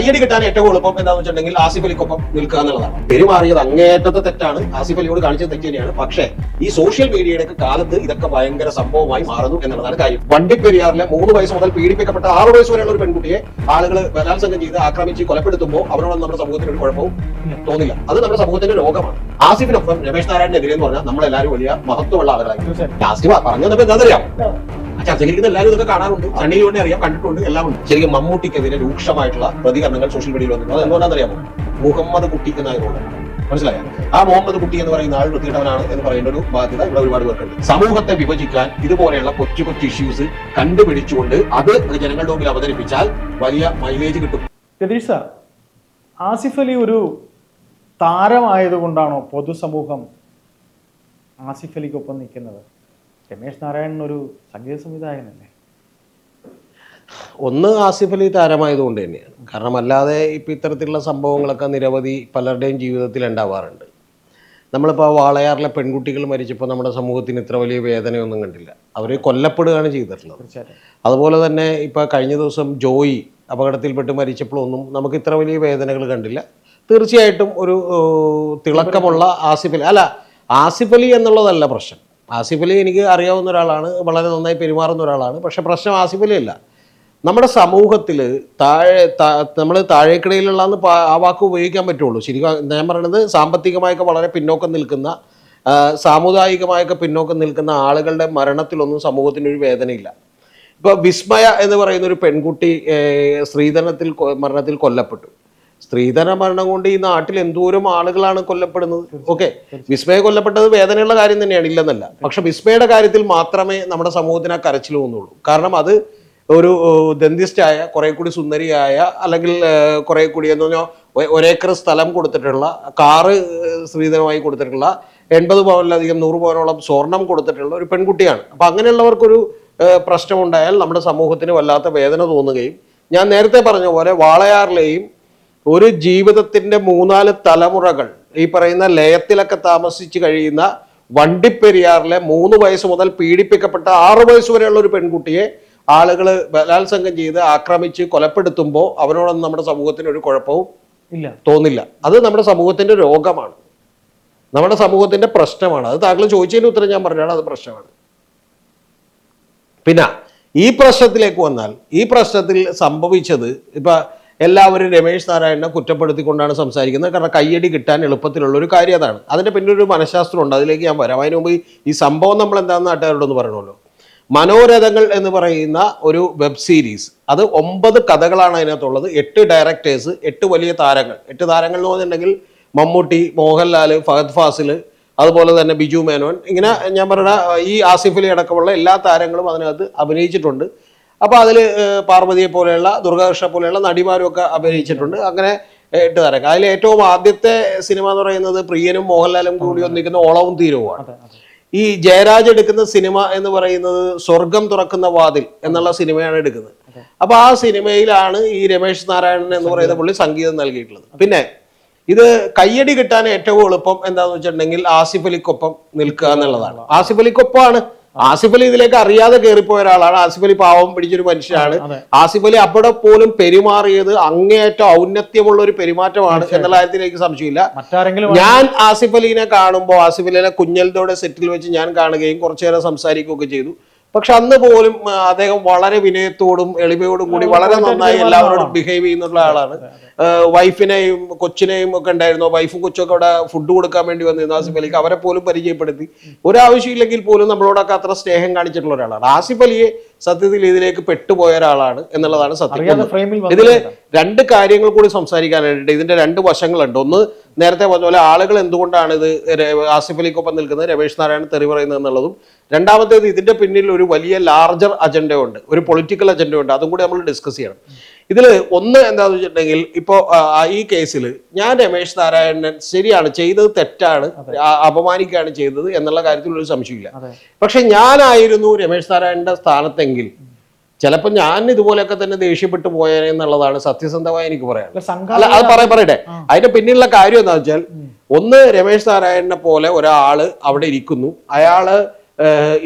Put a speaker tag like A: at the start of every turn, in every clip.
A: കയ്യടി കിട്ടാൻ ഏറ്റവും എളുപ്പം എന്താണെന്ന് വെച്ചിട്ടുണ്ടെങ്കിൽ ആസിഫ് അലിക്കൊപ്പം നിൽക്കുക എന്നുള്ളതാണ്. പെരുമാറിയത് അങ്ങേയറ്റത്തെ തെറ്റാണ്. ആസിഫ് അലിയോട് കാണിച്ചത് തെറ്റ് തന്നെയാണ്. പക്ഷേ ഈ സോഷ്യൽ മീഡിയയുടെ കാലത്ത് ഇതൊക്കെ ഭയങ്കര സംഭവമായി മാറുന്നു എന്നുള്ളതാണ് കാര്യം. വണ്ടിപ്പെരിയാറിലെ മൂന്ന് വയസ്സ് മുതൽ പീഡിപ്പിക്കപ്പെട്ട ആറ് വയസ്സ് വരെയുള്ള ഒരു പെൺകുട്ടിയെ ആളുകൾ ബലാത്സംഗം ചെയ്ത് ആക്രമിച്ച് കൊലപ്പെടുത്തുമ്പോൾ അവരോട് നമ്മുടെ സമൂഹത്തിന് ഒരു കുഴപ്പവും തോന്നില്ല. അത് നമ്മുടെ സമൂഹത്തിന്റെ രോഗമാണ്. ആസിഫിനൊപ്പം രമേശ് നാരായണനെതിരെ എന്ന് പറഞ്ഞാൽ നമ്മളെല്ലാവരും വലിയ മഹത്വമുള്ള ആളുകളായി ലാസ്റ്റ് പറഞ്ഞു എന്താണെന്നറിയാം ആ ചർച്ചയിലിരിക്കുന്ന എല്ലാവരും ഇതൊക്കെ കാണാറുണ്ട്. കണ്ണിൽ അറിയാം കണ്ടിട്ടുണ്ട് എല്ലാം ഉണ്ട്. ശരിക്കും മമ്മൂട്ടിക്കെതിരെ രൂക്ഷമായിട്ടുള്ള പ്രതികരണങ്ങൾ സോഷ്യൽ മീഡിയയിൽ വന്നിട്ടുണ്ട്. അത് എന്തുകൊണ്ടാണെന്നറിയാമോ? മുഹമ്മദ് കുട്ടി എന്നായതുകൊണ്ട് മനസ്സിലായോ? ആ മുഹമ്മദ് കുട്ടി എന്ന് പറയുന്ന ആൾ വൃത്തിയിട്ടവനാണ് എന്ന് പറയേണ്ട ഒരു ബാധ്യത ഇവിടെ ഒരുപാട് പേർക്കുണ്ട്. സമൂഹത്തെ വിഭജിക്കാൻ ഇതുപോലെയുള്ള കൊച്ചു കൊച്ചു ഇഷ്യൂസ് കണ്ടുപിടിച്ചുകൊണ്ട് അത് ജനങ്ങളുടെ മുമ്പിൽ അവതരിപ്പിച്ചാൽ വലിയ മൈലേജ് കിട്ടും.
B: രതീഷ് ആസിഫ് അലി ഒരു താരമായതുകൊണ്ടാണോ പൊതുസമൂഹം ആസിഫ് അലിക്കൊപ്പം നിൽക്കുന്നത്? രമേശ് നാരായണൻ ഒരു സംഗീത സംവിധായകനല്ലേ?
A: ഒന്ന് ആസിഫ് അലി താരമായതുകൊണ്ട് തന്നെയാണ്. കാരണം അല്ലാതെ ഇപ്പം ഇത്തരത്തിലുള്ള സംഭവങ്ങളൊക്കെ നിരവധി പലരുടെയും ജീവിതത്തിൽ ഉണ്ടാവാറുണ്ട്. നമ്മളിപ്പോൾ വാളയാറിലെ പെൺകുട്ടികൾ മരിച്ചപ്പോൾ നമ്മുടെ സമൂഹത്തിന് ഇത്ര വലിയ വേദനയൊന്നും കണ്ടില്ല. അവർ കൊല്ലപ്പെടുകയാണ് ചെയ്തിട്ടുള്ളത്. അതുപോലെ തന്നെ ഇപ്പോൾ കഴിഞ്ഞ ദിവസം ജോയി അപകടത്തിൽപ്പെട്ട് മരിച്ചപ്പോഴൊന്നും നമുക്ക് ഇത്ര വലിയ വേദനകൾ കണ്ടില്ല. തീർച്ചയായിട്ടും ഒരു തിളക്കമുള്ള ആസിഫ് അലി അല്ല ആസിഫ് അലി എന്നുള്ളതല്ല പ്രശ്നം. ആസിഫ് അലി എനിക്ക് അറിയാവുന്ന ഒരാളാണ് വളരെ നന്നായി പെരുമാറുന്ന ഒരാളാണ്. പക്ഷേ പ്രശ്നം ആസിഫ് അലി അല്ല. നമ്മുടെ സമൂഹത്തിൽ താഴെ നമ്മൾ താഴേക്കിടയിലുള്ള ആ വാക്ക് ഉപയോഗിക്കാൻ പറ്റുള്ളൂ. ശരിക്കും ഞാൻ പറയുന്നത് സാമ്പത്തികമായൊക്കെ വളരെ പിന്നോക്കം നിൽക്കുന്ന സാമുദായികമായൊക്കെ പിന്നോക്കം നിൽക്കുന്ന ആളുകളുടെ മരണത്തിലൊന്നും സമൂഹത്തിന് ഒരു വേദനയില്ല. ഇപ്പോൾ വിസ്മയ എന്ന് പറയുന്ന ഒരു പെൺകുട്ടി സ്ത്രീധനത്തിൽ മരണത്തിൽ കൊല്ലപ്പെട്ടു. സ്ത്രീധന മരണം കൊണ്ട് ഈ നാട്ടിൽ എന്തോരം ആളുകളാണ് കൊല്ലപ്പെടുന്നത്? ഓക്കെ വിസ്മയ കൊല്ലപ്പെട്ടത് വേദനയുള്ള കാര്യം തന്നെയാണ് ഇല്ലെന്നല്ല. പക്ഷെ വിസ്മയുടെ കാര്യത്തിൽ മാത്രമേ നമ്മുടെ സമൂഹത്തിന് ആ കരച്ചിൽ തോന്നുള്ളൂ കാരണം അത് ഒരു ദന്തിസ്റ്റായ കുറെ കൂടി സുന്ദരിയായ അല്ലെങ്കിൽ കുറെ കൂടി എന്ന് പറഞ്ഞാൽ ഒരേക്കർ സ്ഥലം കൊടുത്തിട്ടുള്ള കാറ് സ്ത്രീധനമായി കൊടുത്തിട്ടുള്ള എൺപത് പവനിലധികം നൂറ് പവനോളം സ്വർണം കൊടുത്തിട്ടുള്ള ഒരു പെൺകുട്ടിയാണ്. അപ്പൊ അങ്ങനെയുള്ളവർക്കൊരു പ്രശ്നമുണ്ടായാൽ നമ്മുടെ സമൂഹത്തിന് വല്ലാത്ത വേദന തോന്നുകയും ഞാൻ നേരത്തെ പറഞ്ഞ പോലെ വാളയാറിലെയും ഒരു ജീവിതത്തിന്റെ മൂന്നാൽ തലമുറകൾ ഈ പറയുന്ന ലയത്തിലൊക്കെ താമസിച്ച് കഴിയുന്ന വണ്ടിപ്പെരിയാറിലെ മൂന്ന് വയസ്സ് മുതൽ പീഡിപ്പിക്കപ്പെട്ട ആറു വയസ്സ് വരെയുള്ള ഒരു പെൺകുട്ടിയെ ആളുകൾ ബലാത്സംഗം ചെയ്ത് ആക്രമിച്ച് കൊലപ്പെടുത്തുമ്പോൾ അവരോടൊന്നും നമ്മുടെ സമൂഹത്തിന് ഒരു കുഴപ്പവും
B: ഇല്ല.
A: തോന്നില്ല. അത് നമ്മുടെ സമൂഹത്തിന്റെ രോഗമാണ്. നമ്മുടെ സമൂഹത്തിന്റെ പ്രശ്നമാണ്. അത് താങ്കൾ ചോദിച്ചതിന് ഉത്തരം ഞാൻ പറഞ്ഞാണ് അത് പ്രശ്നമാണ്. പിന്നെ ഈ പ്രശ്നത്തിലേക്ക് വന്നാൽ ഈ പ്രശ്നത്തിൽ സംഭവിച്ചത് ഇപ്പൊ എല്ലാവരും രമേശ് നാരായണനെ കുറ്റപ്പെടുത്തിക്കൊണ്ടാണ് സംസാരിക്കുന്നത്. കാരണം കയ്യടി കിട്ടാൻ എളുപ്പത്തിലുള്ള ഒരു കാര്യം അതാണ്. അതിന്റെ പിന്നൊരു മനഃശാസ്ത്രമുണ്ട് അതിലേക്ക് ഞാൻ വരാം. അതിനു മുമ്പ് ഈ- സംഭവം നമ്മൾ എന്താണെന്ന് നാട്ടുകാരോടൊന്ന് പറയണമല്ലോ. മനോരഥങ്ങൾ എന്ന് പറയുന്ന ഒരു വെബ് സീരീസ് അത് ഒമ്പത് കഥകളാണ് അതിനകത്തുള്ളത്. എട്ട് ഡയറക്ടേഴ്സ് എട്ട് വലിയ താരങ്ങൾ. എട്ട് താരങ്ങൾ എന്ന് പറഞ്ഞിട്ടുണ്ടെങ്കിൽ മമ്മൂട്ടി മോഹൻലാൽ ഫഹദ് ഫാസിൽ അതുപോലെ തന്നെ ബിജു മേനോൻ. ഇങ്ങനെ ഞാൻ പറഞ്ഞ ഈ ആസിഫ് അലി അടക്കമുള്ള എല്ലാ താരങ്ങളും അതിനകത്ത് അഭിനയിച്ചിട്ടുണ്ട്. അപ്പോൾ അതിൽ പാർവതിയെ പോലെയുള്ള ദുർഗാകൃഷ്ണ പോലെയുള്ള നടിമാരും ഒക്കെ അഭിനയിച്ചിട്ടുണ്ട്. അങ്ങനെ എട്ട് താരങ്ങൾ അതിൽ ഏറ്റവും ആദ്യത്തെ സിനിമ എന്ന് പറയുന്നത് പ്രിയനും മോഹൻലാലും കൂടി ഒന്നിക്കുന്ന ഓളവും തീരവുമാണ്. ഈ ജയരാജ് എടുക്കുന്ന സിനിമ എന്ന് പറയുന്നത് സ്വർഗം തുറക്കുന്ന വാതിൽ എന്നുള്ള സിനിമയാണ് എടുക്കുന്നത്. അപ്പൊ ആ സിനിമയിലാണ് ഈ രമേശ് നാരായണൻ എന്ന് പറയുന്ന പുള്ളി സംഗീതം നൽകിയിട്ടുള്ളത്. പിന്നെ ഇത് കയ്യടി കിട്ടാൻ ഏറ്റവും എളുപ്പം എന്താന്ന് വെച്ചിട്ടുണ്ടെങ്കിൽ ആസിഫ് അലിക്കൊപ്പം നിൽക്കുക എന്നുള്ളതാണ്. ആസിഫ് അലിക്കൊപ്പമാണ്. ആസിഫ് അലി ഇതിലേക്ക് അറിയാതെ കയറിപ്പോയ ഒരാളാണ്. ആസിഫ് അലി പാവം പിടിച്ചൊരു മനുഷ്യനാണ്. ആസിഫ് അലി അവിടെ പോലും പെരുമാറിയത് അങ്ങേയറ്റം ഔന്നത്യമുള്ള ഒരു പെരുമാറ്റമാണ് എന്നുള്ള കാര്യത്തിൽ എനിക്ക് സംശയമില്ല. ഞാൻ ആസിഫ് അലീനെ കാണുമ്പോൾ ആസിഫ് അലീനെ കുഞ്ഞൽദോടെ സെറ്റിൽ വെച്ച് ഞാൻ കാണുകയും കുറച്ചു നേരം സംസാരിക്കുകയൊക്കെ ചെയ്തു. പക്ഷെ അന്ന് പോലും അദ്ദേഹം വളരെ വിനയത്തോടും എളിമയോടും കൂടി വളരെ നന്നായി എല്ലാവരോടും ബിഹേവ് ചെയ്യുന്ന ആളാണ്. വൈഫിനെയും കൊച്ചിനെയും ഒക്കെ ഉണ്ടായിരുന്നു. വൈഫും കൊച്ചും ഒക്കെ അവിടെ ഫുഡ് കൊടുക്കാൻ വേണ്ടി വന്നിരുന്നു ആസിഫ് അലിക്ക് അവരെ പോലും പരിചയപ്പെടുത്തി. ഒരാവശ്യമില്ലെങ്കിൽ പോലും നമ്മളോടൊക്കെ അത്ര സ്നേഹം കാണിച്ചിട്ടുള്ള ഒരാളാണ്. ആസിഫ് അലിയെ സത്യത്തിൽ ഇതിലേക്ക് പെട്ടുപോയ ഒരാളാണ് എന്നുള്ളതാണ് സത്യം. ഇതിൽ
B: ഇതിൽ
A: രണ്ട് കാര്യങ്ങൾ കൂടി സംസാരിക്കാനായിട്ട് ഇതിന്റെ രണ്ട് വശങ്ങളുണ്ട് ഒന്ന് നേരത്തെ പറഞ്ഞ പോലെ ആളുകൾ എന്തുകൊണ്ടാണ് ഇത് ആസിഫ് അലിക്കൊപ്പം നിൽക്കുന്നത്? രമേശ് നാരായണൻ തെറി പറയുന്നത് എന്നുള്ളതും രണ്ടാമത്തേത് ഇതിന്റെ പിന്നിൽ ഒരു വലിയ ലാർജർ അജണ്ടയുണ്ട് ഒരു പൊളിറ്റിക്കൽ അജണ്ടയുണ്ട് അതും കൂടി നമ്മൾ ഡിസ്കസ് ചെയ്യണം. ഇതിൽ ഒന്ന് എന്താണെന്ന് വെച്ചിട്ടുണ്ടെങ്കിൽ ഇപ്പോൾ ഈ കേസിൽ ഞാൻ രമേശ് നാരായണൻ ശരിയാണ് ചെയ്തത് തെറ്റാണ് അപമാനിക്കുകയാണ് ചെയ്തത് എന്നുള്ള കാര്യത്തിൽ ഒരു സംശയമില്ല പക്ഷെ ഞാനായിരുന്നു രമേശ് നാരായണന്റെ സ്ഥാനത്തെങ്കിൽ ചിലപ്പോൾ ഞാൻ ഇതുപോലെയൊക്കെ തന്നെ ദേഷ്യപ്പെട്ടു പോയേനെ എന്നുള്ളതാണ് സത്യസന്ധമായി എനിക്ക് പറയാൻ
B: അല്ല
A: അത് പറയാൻ പറയട്ടെ. അതിന്റെ പിന്നിലുള്ള കാര്യം എന്താ വെച്ചാൽ ഒന്ന് രമേശ് നാരായണനെ പോലെ ഒരാൾ അവിടെ ഇരിക്കുന്നു. അയാൾ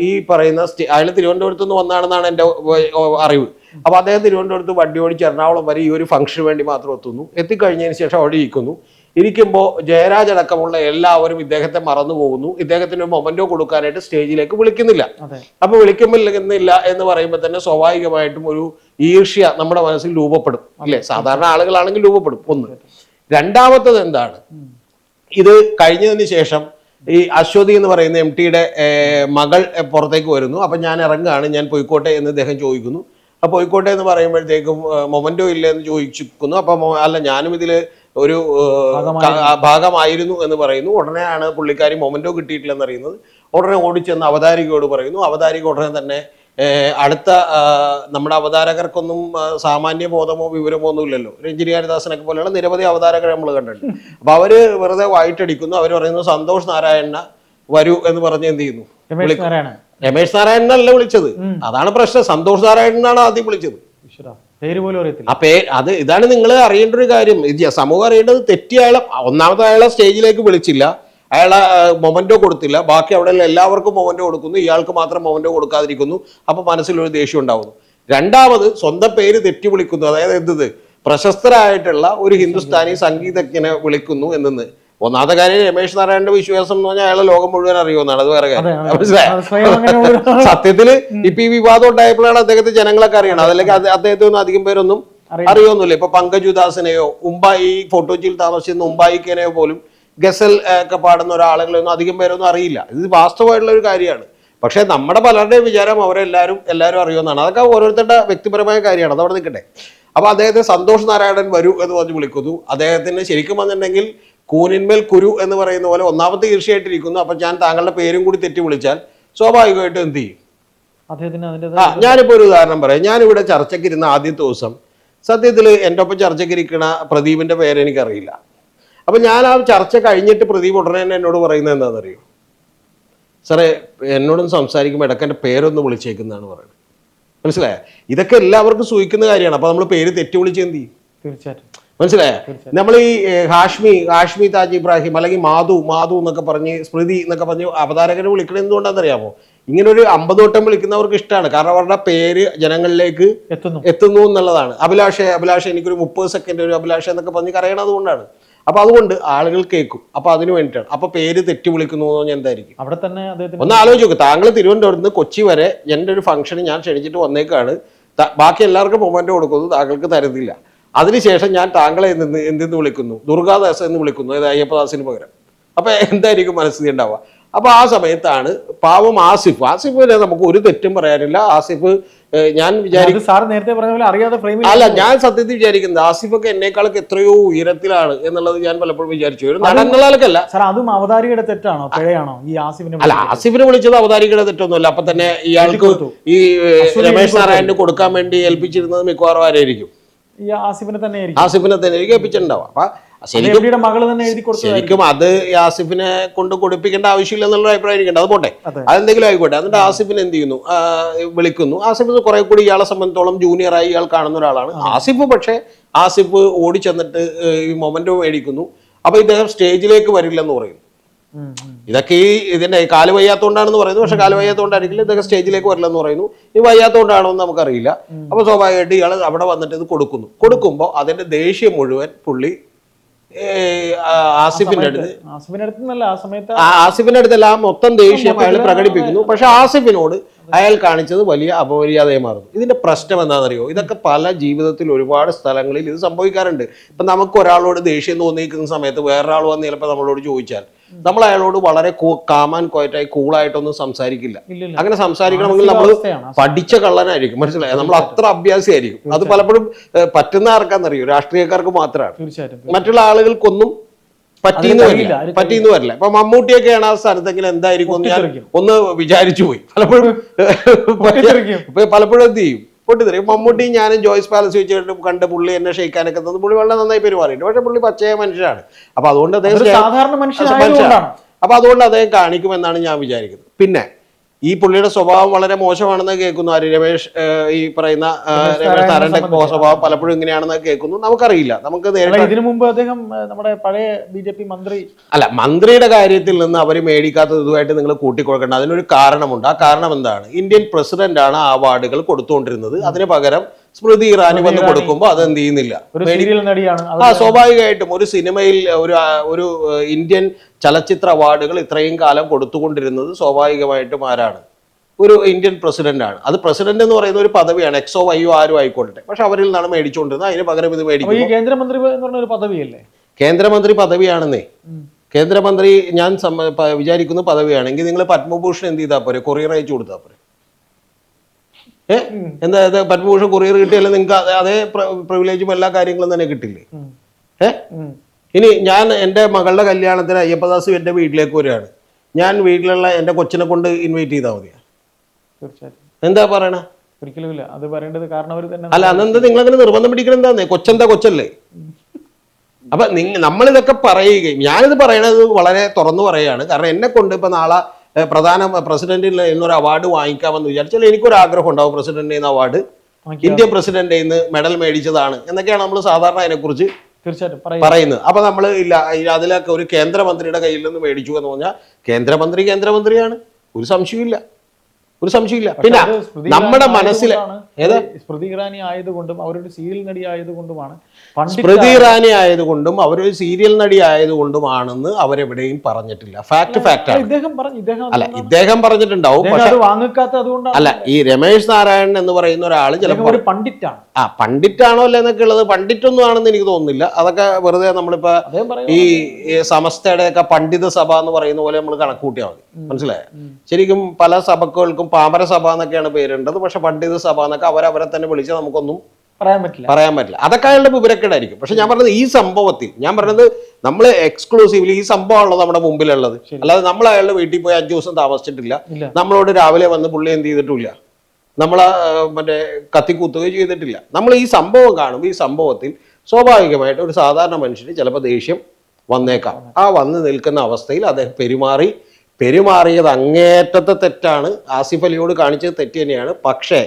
A: ഈ പറയുന്ന അയാൾ തിരുവനന്തപുരത്ത് നിന്ന് വന്നാണെന്നാണ് എന്റെ അറിവ്. അപ്പോൾ അദ്ദേഹം തിരുവനന്തപുരത്ത് വണ്ടി ഓടിച്ച് എറണാകുളം വരെ ഈ ഒരു ഫംഗ്ഷന് വേണ്ടി മാത്രം എത്തുന്നു. എത്തിക്കഴിഞ്ഞതിന് ശേഷം അവിടെ ഇരിക്കുന്നു. ഇരിക്കുമ്പോൾ ജയരാജ് അടക്കമുള്ള എല്ലാവരും ഇദ്ദേഹത്തെ മറന്നു പോകുന്നു. ഇദ്ദേഹത്തിന് ഒരു മൊമെന്റോ കൊടുക്കാനായിട്ട് സ്റ്റേജിലേക്ക് വിളിക്കുന്നില്ല.
B: അപ്പോൾ
A: അപ്പൊ വിളിക്കുന്നില്ല എന്ന് പറയുമ്പോൾ തന്നെ സ്വാഭാവികമായിട്ടും ഒരു ഈർഷ്യ നമ്മുടെ മനസ്സിൽ രൂപപ്പെടും. അല്ലേ സാധാരണ ആളുകളാണെങ്കിൽ രൂപപ്പെടും. ഒന്ന്. രണ്ടാമത്തത് എന്താണ്? ഇത് കഴിഞ്ഞതിന് ശേഷം ഈ അശ്വതി എന്ന് പറയുന്ന എം ടിയുടെ മകൾ പുറത്തേക്ക് വരുന്നു. അപ്പം ഞാൻ ഇറങ്ങുകയാണ്. ഞാൻ പോയിക്കോട്ടെ എന്ന് ഇദ്ദേഹം ചോദിക്കുന്നു. അപ്പോൾ പോയിക്കോട്ടെ എന്ന് പറയുമ്പോഴത്തേക്കും മൊമന്റോ ഇല്ല എന്ന് ചോദിച്ചിരിക്കുന്നു. അപ്പോൾ അല്ല ഞാനും ഇതിൽ ഒരു ഭാഗമായിരുന്നു. എന്ന് പറയുന്നു. ഉടനെയാണ് പുള്ളിക്കാരി മൊമന്റോ കിട്ടിയിട്ടില്ലെന്ന് അറിയുന്നത്. ഉടനെ ഓടിച്ചെന്ന് അവതാരികയോട് പറയുന്നു. അവതാരിക ഉടനെ തന്നെ അടുത്ത നമ്മുടെ അവതാരകർക്കൊന്നും സാമാന്യ ബോധമോ വിവരമോ ഒന്നും ഇല്ലല്ലോ രഞ്ജിനി ഹരിദാസനൊക്കെ പോലെയുള്ള നിരവധി അവതാരകരെ നമ്മൾ കണ്ടിട്ടുണ്ട്. അപ്പൊ അവർ വെറുതെ വായിട്ടടിക്കുന്നു. അവർ പറയുന്നു സന്തോഷ് നാരായണ വരൂ എന്ന് പറഞ്ഞ് എന്ത് ചെയ്യുന്നു?
B: രമേശ്
A: നാരായണനല്ല വിളിച്ചത്. അതാണ് പ്രശ്നം. സന്തോഷ് നാരായണനാണ് ആദ്യം വിളിച്ചത്.
B: പേര് പോലും അറിയത്തില്ല.
A: ആ പേര് അത് ഇതാണ് നിങ്ങൾ അറിയേണ്ട ഒരു കാര്യം. സമൂഹം അറിയേണ്ടത് തെറ്റിയ അയാളെ ഒന്നാമത്തെ അയാളെ സ്റ്റേജിലേക്ക് വിളിച്ചില്ല. അയാളെ മൊമന്റോ കൊടുത്തില്ല. ബാക്കി അവിടെ എല്ലാവർക്കും മൊമന്റോ കൊടുക്കുന്നു. ഇയാൾക്ക് മാത്രം മൊമന്റോ കൊടുക്കാതിരിക്കുന്നു. അപ്പൊ മനസ്സിലൊരു ദേഷ്യം ഉണ്ടാവുന്നു. രണ്ടാമത് സ്വന്തം പേര് തെറ്റി വിളിക്കുന്നു അതായത് എന്തത്? പ്രശസ്തരായിട്ടുള്ള ഒരു ഹിന്ദുസ്ഥാനി സംഗീതജ്ഞനെ വിളിക്കുന്നു എന്നെന്ന് ഒന്നാമത്തെ കാര്യം രമേശ് നാരായണന്റെ വിശ്വാസം എന്ന് പറഞ്ഞാൽ അയാളെ ലോകം മുഴുവൻ അറിയുമെന്നാണ്. അത് വേറെ കാര്യം. സത്യത്തിൽ ഇപ്പൊ ഈ വിവാദം ഉണ്ടായപ്പോഴാണ് അദ്ദേഹത്തെ ജനങ്ങളൊക്കെ അറിയണം അതല്ലെങ്കിൽ അത് അദ്ദേഹത്തെ ഒന്നും അധികം പേരൊന്നും. അറിയൊന്നുമില്ല. ഇപ്പൊ പങ്കജ് ഉദാസിനെയോ ഉമ്പായി ഫോട്ടോച്ചിൽ താമസിച്ചിരുന്ന ഉമ്പായിക്കനെയോ പോലും ഗസൽ ഒക്കെ പാടുന്ന ഒരാളുകളെയൊന്നും അധികം പേരൊന്നും അറിയില്ല. ഇത് വാസ്തവമായിട്ടുള്ള ഒരു കാര്യമാണ്. പക്ഷേ നമ്മുടെ പലരുടെയും വിചാരം അവരെല്ലാവരും എല്ലാവരും അറിയുമെന്നാണ്. അതൊക്കെ ഓരോരുത്തരുടെ വ്യക്തിപരമായ കാര്യമാണ്. അതവിടെ നിൽക്കട്ടെ. അപ്പോൾ അദ്ദേഹത്തെ സന്തോഷ് നാരായണൻ വരൂ എന്ന് പറഞ്ഞ് വിളിക്കുന്നു. അദ്ദേഹത്തിന് ശരിക്കും വന്നിട്ടുണ്ടെങ്കിൽ കൂനിന്മേൽ കുരു എന്ന് പറയുന്ന പോലെ ഒന്നാമത്തെ തീർച്ചയായിട്ടിരിക്കുന്നു അപ്പം ഞാൻ താങ്കളുടെ പേരും കൂടി തെറ്റി വിളിച്ചാൽ സ്വാഭാവികമായിട്ടും എന്ത് ചെയ്യും? ആ ഞാനിപ്പോൾ ഒരു ഉദാഹരണം പറയാം. ഞാനിവിടെ ചർച്ചയ്ക്കിരുന്ന ആദ്യത്തെ ദിവസം സത്യത്തിൽ എന്റെ ഒപ്പം ചർച്ചയ്ക്കിരിക്കുന്ന പ്രദീപിന്റെ പേരെനിക്കറിയില്ല. അപ്പൊ ഞാൻ ആ ചർച്ച കഴിഞ്ഞിട്ട് പ്രദീപ് ഉടനെ തന്നെ എന്നോട് പറയുന്നത് എന്താണെന്നറിയോ? സാറേ എന്നോടൊന്ന് സംസാരിക്കുമ്പോൾ ഇടയ്ക്ക് എന്റെ പേരൊന്ന് വിളിച്ചേക്കുന്നതാണ് പറയുന്നത്. മനസ്സിലായ? ഇതൊക്കെ എല്ലാവർക്കും സൂചിക്കുന്ന കാര്യമാണ്. അപ്പൊ നമ്മൾ പേര് തെറ്റി വിളിച്ച് എന്ത് ചെയ്യും?
B: തീർച്ചയായിട്ടും.
A: മനസ്സിലായ? നമ്മൾ ഈ ഹാഷ്മി ഹാഷ്മി താജ് ഇബ്രാഹിം അല്ലെങ്കിൽ മാധു മാധു എന്നൊക്കെ പറഞ്ഞ് സ്മൃതി എന്നൊക്കെ പറഞ്ഞ് അവതാരകരെ വിളിക്കണത് എന്തുകൊണ്ടാണെന്നറിയാമോ? ഇങ്ങനെ ഒരു അമ്പത് വട്ടം വിളിക്കുന്നവർക്ക് ഇഷ്ടമാണ് കാരണം അവരുടെ പേര് ജനങ്ങളിലേക്ക്
B: എത്തുന്നു.
A: എത്തുന്നു എന്നുള്ളതാണ്. അഭിലാഷ അഭിലാഷ എനിക്കൊരു മുപ്പത് സെക്കൻഡ് ഒരു അഭിലാഷ എന്നൊക്കെ പറഞ്ഞ് കരയണത് കൊണ്ടാണ്. അപ്പൊ അതുകൊണ്ട് ആളുകൾ കേൾക്കും. അപ്പൊ അതിന് വേണ്ടിയിട്ടാണ്. അപ്പൊ പേര് തെറ്റി വിളിക്കുന്നു എന്ന് പറഞ്ഞാൽ എന്തായിരിക്കും?
B: അവിടെ തന്നെ
A: ഒന്ന് ആലോചിച്ച് നോക്ക്. താങ്കൾ തിരുവനന്തപുരത്ത് നിന്ന് കൊച്ചി വരെ എന്റെ ഒരു ഫംഗ്ഷന് ഞാൻ ക്ഷണിച്ചിട്ട് വന്നേക്കാണ്. ബാക്കി എല്ലാവർക്കും മൊമെന്റ് കൊടുക്കുന്നത് താങ്കൾക്ക് തരുന്നില്ല. അതിനുശേഷം ഞാൻ താങ്കളെ എന്തെന്ന് എന്തെന്ന് വിളിക്കുന്നു? ദുർഗാദാസ് എന്ന് വിളിക്കുന്നു. അതായത് അയ്യപ്പദാസിന് പകരം. അപ്പൊ എന്തായിരിക്കും മനസ്സിൽ ഉണ്ടാവുക? അപ്പൊ ആ സമയത്താണ് പാവം ആസിഫ്. ആസിഫിനെ നമുക്ക് ഒരു തെറ്റും പറയാനില്ല. ആസിഫ് ഞാൻ വിചാരിക്കും
B: സാർ നേരത്തെ പറഞ്ഞ പോലെ അറിയാതെ ഫ്രെയിമിൽ
A: അല്ല ഞാൻ സത്യത്തിൽ വിചാരിക്കുന്നത് ആസിഫൊക്കെ എന്നെക്കാളൊക്കെ എത്രയോ ഉയരത്തിലാണ് എന്നുള്ളത് ഞാൻ പലപ്പോഴും വിചാരിച്ചു. ഒരു നടങ്ങളാലൊക്കെയല്ല
B: സാർ അതും അവതാരികയുടെ തെറ്റാണോ? പിഴയാണോ ഈ ആസിഫിനെ
A: അല്ല ആസിഫിനെ വിളിച്ചത് അവതാരികയുടെ തെറ്റൊന്നുമല്ല. അപ്പൊ തന്നെ ഇയാൾക്ക് ഈ രമേശ് നാരായണന് കൊടുക്കാൻ വേണ്ടി ഏൽപ്പിച്ചിരുന്നത് മിക്കവാറും ആരായിരിക്കും?
B: ഈ ആസിഫിനെ തന്നെ
A: ആസിഫിനെ തന്നെ ഏൽപ്പിച്ചിട്ടുണ്ടാവും അപ്പൊ ശരിക്കും
B: മകൾ തന്നെ എഴുതി
A: ശരിക്കും അത് യാസിഫിനെ ആസിഫിനെ കൊണ്ട് കൊടുപ്പിക്കേണ്ട ആവശ്യമില്ല എന്നുള്ള അഭിപ്രായം എനിക്കുണ്ട് അത് പോട്ടെ.
B: അതെ.
A: അതെന്തെങ്കിലും ആയിക്കോട്ടെ. എന്നിട്ട് ആസിഫിനെ എന്ത് ചെയ്യുന്നു? വിളിക്കുന്നു. ആസിഫ് കുറെ കൂടി ഇയാളെ സംബന്ധിച്ചോളം ജൂനിയറായി ഇയാൾ കാണുന്ന ഒരാളാണ്. ആസിഫ് പക്ഷേ ആസിഫ് ഓടി ചെന്നിട്ട് ഈ മൊമെന്റോ മേടിക്കുന്നു. അപ്പൊ ഇദ്ദേഹം സ്റ്റേജിലേക്ക് വരില്ലെന്ന് പറയുന്നു. ഇതൊക്കെ ഈ ഇതിന്റെ കാൽ വയ്യാത്തോണ്ടാണെന്ന് പറയുന്നു. പക്ഷെ കാൽ വയ്യാത്തോണ്ടായിരിക്കില്ല. ഇതൊക്കെ സ്റ്റേജിലേക്ക് വരില്ലെന്ന് പറയുന്നു. ഈ വയ്യാത്തോണ്ടാണോ എന്ന് നമുക്കറിയില്ല അപ്പൊ സ്വാഭാവികമായിട്ട് ഇയാൾ അവിടെ വന്നിട്ട് ഇത് കൊടുക്കുന്നു. കൊടുക്കുമ്പോൾ അതിന്റെ ദേഷ്യം മുഴുവൻ പുള്ളി ആസിഫിന്റെ അടുത്ത്.
B: ആസിഫിന്റെ അടുത്ത് നിന്നല്ല ആ സമയത്ത്
A: ആ ആസിഫിന്റെ അടുത്തല്ല ആ മൊത്തം ദേഷ്യം അയാൾ പ്രകടിപ്പിക്കുന്നു. പക്ഷെ ആസിഫിനോട് അയാൾ കാണിച്ചത് വലിയ അപമര്യാദയെ മാറുന്നു. ഇതിന്റെ പ്രശ്നം എന്താണെന്നറിയോ? ഇതൊക്കെ പല ജീവിതത്തിൽ ഒരുപാട് സ്ഥലങ്ങളിൽ ഇത് സംഭവിക്കാറുണ്ട്. ഇപ്പൊ നമുക്ക് ഒരാളോട് ദേഷ്യം തോന്നിയിരിക്കുന്ന സമയത്ത് വേറൊരാൾ വന്ന് ചിലപ്പോൾ നമ്മളോട് ചോദിച്ചാൽ നമ്മൾ അയാളോട് വളരെ കാമാൻ കോയറ്റായി കൂളായിട്ടൊന്നും സംസാരിക്കില്ല. അങ്ങനെ സംസാരിക്കണമെങ്കിൽ നമ്മൾ പഠിച്ച കള്ളനായിരിക്കും മനസ്സിലായോ? നമ്മൾ അത്ര അഭ്യാസിയായിരിക്കും. അത് പലപ്പോഴും പറ്റുന്ന ആർക്കാന്നറിയോ രാഷ്ട്രീയക്കാർക്ക് മാത്രമാണ്. മറ്റുള്ള ആളുകൾക്കൊന്നും പറ്റിയെന്ന്
B: അതിന്
A: വരില്ല.
B: പറ്റിന്ന്
A: പറ്റിയെന്ന് വരില്ല. ഇപ്പൊ മമ്മൂട്ടിയൊക്കെയാണ് ആ സ്ഥലത്തെങ്കിലും എന്തായിരിക്കും ഒന്ന് വിചാരിച്ചു പോയി. പലപ്പോഴും. പലപ്പോഴും എന്ത് ചെയ്യും? പൊട്ടിത്തെറിയും മമ്മൂട്ടി ഞാനും ജോയ്സ് പാലസ് വെച്ചിട്ട് കണ്ട് പുള്ളി എന്നെ ഷെയ്ക്കാനൊക്കെ തന്നു. പുള്ളി വളരെ നന്നായി പെരുമാറിയിട്ടുണ്ട്. പക്ഷെ പുള്ളി പച്ചയ മനുഷ്യനാണ്. അപ്പൊ അതുകൊണ്ട് അദ്ദേഹം
B: സാധാരണ
A: മനുഷ്യനാണ്. അപ്പൊ അതുകൊണ്ട് അദ്ദേഹം കാണിക്കുമെന്നാണ് ഞാൻ വിചാരിക്കുന്നത്. പിന്നെ ഈ പുള്ളിയുടെ സ്വഭാവം വളരെ മോശമാണെന്ന് കേൾക്കുന്നു. ആര്? രമേഷ് ഈ പറയുന്ന രമേഷ്
B: രമേശ് താരന്റെ
A: സ്വഭാവം പലപ്പോഴും ഇങ്ങനെയാണെന്ന് കേൾക്കുന്നു. നമുക്കറിയില്ല. നമുക്ക്
B: ഇതിനു മുമ്പ് അദ്ദേഹം നമ്മുടെ പഴയ ബി ജെ പി മന്ത്രി
A: അല്ല മന്ത്രിയുടെ കാര്യത്തിൽ നിന്ന് അവർ മേടിക്കാത്തത് ഇതുമായിട്ട് നിങ്ങൾ കൂട്ടിക്കൊടുക്കേണ്ട. അതിനൊരു കാരണമുണ്ട്. ആ കാരണം എന്താണ് ഇന്ത്യൻ പ്രസിഡന്റാണ് ആണ് ആ അവാർഡുകൾ കൊടുത്തുകൊണ്ടിരുന്നത്. അതിന് പകരം സ്മൃതി ഇറാനി വന്ന് കൊടുക്കുമ്പോൾ അത് എന്ത് ചെയ്യുന്നില്ല? ആ സ്വാഭാവികമായിട്ടും ഒരു സിനിമയിൽ ഒരു ഒരു ഇന്ത്യൻ ചലച്ചിത്ര അവാർഡുകൾ ഇത്രയും കാലം കൊടുത്തുകൊണ്ടിരുന്നത് സ്വാഭാവികമായിട്ടും ആരാണ്? ഒരു ഇന്ത്യൻ പ്രസിഡന്റ് ആണ് അത് പ്രസിഡന്റ് എന്ന് പറയുന്ന ഒരു പദവിയാണ്. എക്സോ വൈയോ ആരും ആയിക്കോട്ടെ പക്ഷെ അവരിൽ നിന്നാണ് മേടിച്ചുകൊണ്ടിരുന്നത്. അതിന് പകരം ഇത് മേടിക്കും
B: കേന്ദ്രമന്ത്രി എന്ന് പറഞ്ഞ ഒരു പദവിയല്ലേ?
A: കേന്ദ്രമന്ത്രി പദവിയാണെന്നേ. കേന്ദ്രമന്ത്രി ഞാൻ വിചാരിക്കുന്ന പദവിയാണെങ്കിൽ നിങ്ങൾ പത്മഭൂഷൺ എന്ത് ചെയ്താൽ പോരെ? കൊറിയർ അയച്ചു കൊടുത്താൽ പോരെ? ഏ? എന്താ പത്മഭൂഷൺ കൊറിയർ കിട്ടിയാലും നിങ്ങൾക്ക് അതേ- പ്രിവിലേജും എല്ലാ കാര്യങ്ങളും തന്നെ കിട്ടില്ലേ?
B: ഏഹ്
A: ഇനി ഞാൻ എന്റെ മകളുടെ കല്യാണത്തിന് അയ്യപ്പദാസ് എന്റെ വീട്ടിലേക്ക് വരികയാണ്. ഞാൻ വീട്ടിലുള്ള എന്റെ കൊച്ചിനെ കൊണ്ട് ഇൻവൈറ്റ് ചെയ്താൽ മതിയാ?
B: തീർച്ചയായിട്ടും.
A: എന്താ പറയണ?
B: ഒരിക്കലും ഇല്ല. അത് പറയേണ്ടത് കാരണം അവർ തന്നെ
A: അല്ല അന്നെന്താ നിങ്ങളങ്ങനെ നിർബന്ധം പിടിക്കണം എന്താന്നേ? കൊച്ചെന്താ കൊച്ചല്ലേ? അപ്പൊ നിങ്ങൾ നമ്മളിതൊക്കെ പറയുകയും ഞാനിത് പറയണത് വളരെ തുറന്നു പറയുകയാണ് കാരണം എന്നെ കൊണ്ട് ഇപ്പൊ നാളെ ഏഹ്, പ്രധാന പ്രസിഡന്റിൽ നിന്നൊരു അവാർഡ് വാങ്ങിക്കാമെന്ന് വിചാരിച്ചാൽ എനിക്കൊരു ആഗ്രഹം ഉണ്ടാവും പ്രസിഡന്റിൽ നിന്ന് അവാർഡ്.
B: ഇന്ത്യ
A: ഇന്ത്യൻ പ്രസിഡന്റിൽ നിന്ന് മെഡൽ മേടിച്ചതാണ് എന്നൊക്കെയാണ് നമ്മൾ സാധാരണ അതിനെക്കുറിച്ച്
B: തീർച്ചയായിട്ടും പറയും
A: പറയുന്നത്. അപ്പൊ നമ്മൾ ഇല്ല അതിലൊക്കെ ഒരു കേന്ദ്രമന്ത്രിയുടെ കയ്യിൽ നിന്ന് മേടിച്ചു എന്ന് പറഞ്ഞാൽ കേന്ദ്രമന്ത്രി കേന്ദ്രമന്ത്രിയാണ്. ഒരു സംശയമില്ല ഒരു സംശയമില്ല പിന്നെ നമ്മുടെ
B: മനസ്സിൽ
A: ഏതാ?
B: സ്മൃതി ഇറാനി ആയതുകൊണ്ടും അവരൊരു സീരിയൽ നടി ആയതുകൊണ്ടുമാണ്.
A: സ്മൃതി ഇറാനി ആയതുകൊണ്ടും അവരൊരു സീരിയൽ നടി ആയതുകൊണ്ടുമാണെന്ന് അവരെവിടെയും പറഞ്ഞിട്ടില്ല. ഫാക്ട് ഫാക്ട്
B: ഇദ്ദേഹം പറഞ്ഞു ഇദ്ദേഹം
A: അല്ല ഇദ്ദേഹം പറഞ്ഞിട്ടുണ്ടാവും പക്ഷെ അല്ല ഈ രമേശ് നാരായണൻ എന്ന് പറയുന്ന ഒരാൾ ചിലപ്പോൾ
B: ഒരു പണ്ഡിറ്റാണ്.
A: ആ പണ്ഡിറ്റാണോ അല്ല എന്നൊക്കെ ഉള്ളത് പണ്ഡിറ്റൊന്നും ആണെന്ന് എനിക്ക് തോന്നുന്നില്ല. അതൊക്കെ വെറുതെ നമ്മളിപ്പോ ഈ സമസ്തയുടെ ഒക്കെ പണ്ഡിത സഭ എന്ന് പറയുന്ന പോലെ നമ്മൾ കണക്കൂട്ടിയാൽ മതി. മനസ്സിലായോ? ശരിക്കും പല സഭകൾക്കും പാമര സഭ എന്നൊക്കെയാണ് പേരുണ്ടത് പക്ഷെ പണ്ഡിത സഭ എന്നൊക്കെ അവരവരെ തന്നെ വിളിച്ച് നമുക്കൊന്നും
B: പറയാൻ പറ്റില്ല.
A: പറയാൻ പറ്റില്ല. അതൊക്കെ അയാളുടെ വിവരക്കേടായിരിക്കും. പക്ഷെ ഞാൻ പറഞ്ഞത് ഈ സംഭവത്തിൽ ഞാൻ പറഞ്ഞത് നമ്മൾ എക്സ്ക്ലൂസീവ്ലി ഈ സംഭവമാണല്ലോ നമ്മുടെ മുമ്പിലുള്ളത്. അല്ലാതെ നമ്മൾ അയാളുടെ വീട്ടിൽ പോയി അഞ്ചു ദിവസം താമസിച്ചിട്ടില്ല. നമ്മളോട് രാവിലെ വന്ന് പുള്ളി എന്ത് ചെയ്തിട്ടില്ല നമ്മൾ മറ്റേ കത്തിക്കൂത്തുകയും ചെയ്തിട്ടില്ല. നമ്മൾ ഈ സംഭവം കാണുമ്പോൾ ഈ സംഭവത്തിൽ സ്വാഭാവികമായിട്ട് ഒരു സാധാരണ മനുഷ്യന് ചിലപ്പോൾ ദേഷ്യം വന്നേക്കാം. ആ വന്ന് നിൽക്കുന്ന അവസ്ഥയിൽ അദ്ദേഹം പെരുമാറി പെരുമാറിയത് അങ്ങേറ്റത്തെ തെറ്റാണ്. ആസിഫ് അലിയോട് കാണിച്ചത് തെറ്റ് തന്നെയാണ്. പക്ഷേ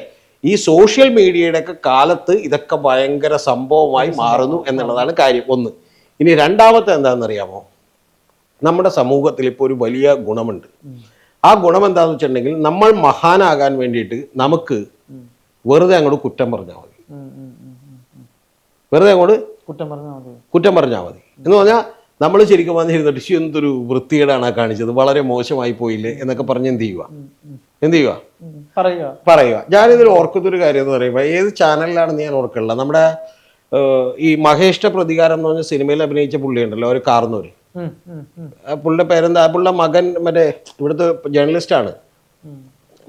A: ഈ സോഷ്യൽ മീഡിയയുടെ ഒക്കെ കാലത്ത് ഇതൊക്കെ ഭയങ്കര സംഭവമായി മാറുന്നു എന്നുള്ളതാണ് കാര്യം. ഒന്ന് ഇനി രണ്ടാമത്തെ എന്താണെന്നറിയാമോ? നമ്മുടെ സമൂഹത്തിൽ ഇപ്പോൾ ഒരു വലിയ ഗുണമുണ്ട്. ആ ഗുണം എന്താണെന്ന് വെച്ചിട്ടുണ്ടെങ്കിൽ നമ്മൾ മഹാനാകാൻ വേണ്ടിയിട്ട് നമുക്ക് വെറുതെ അങ്ങോട്ട് കുറ്റം പറഞ്ഞാൽ മതി. വെറുതെ അങ്ങോട്ട്
B: കുറ്റം പറഞ്ഞാൽ മതി.
A: കുറ്റം പറഞ്ഞാൽ മതി. എന്ന് പറഞ്ഞാൽ നമ്മൾ ശരിക്കും വന്നിരുന്ന ടിഷ്യൂ എന്തൊരു വൃത്തികേടാണ് കാണിച്ചത്. വളരെ മോശമായി പോയില്ലേ എന്നൊക്കെ പറഞ്ഞ് എന്ത് ചെയ്യുക എന്ത് ചെയ്യുക.
B: പറയുക
A: പറയുക ഞാനിതിൽ ഓർക്കുന്ന ഒരു കാര്യം എന്ന് പറയുമ്പോൾ ഏത് ചാനലിലാണെന്ന് ഞാൻ ഓർക്കുള്ള? നമ്മുടെ ഈ മഹേഷ്ട പ്രതികാരം എന്ന് പറഞ്ഞ സിനിമയിൽ അഭിനയിച്ച പുള്ളിയുണ്ടല്ലോ ഒരു കാർന്നൂര്. പുള്ളിയുടെ പേരെന്താ? ആ പുള്ളിയുടെ മകൻ മറ്റേ ഇവിടുത്തെ ജേർണലിസ്റ്റാണ്
B: ആണ്.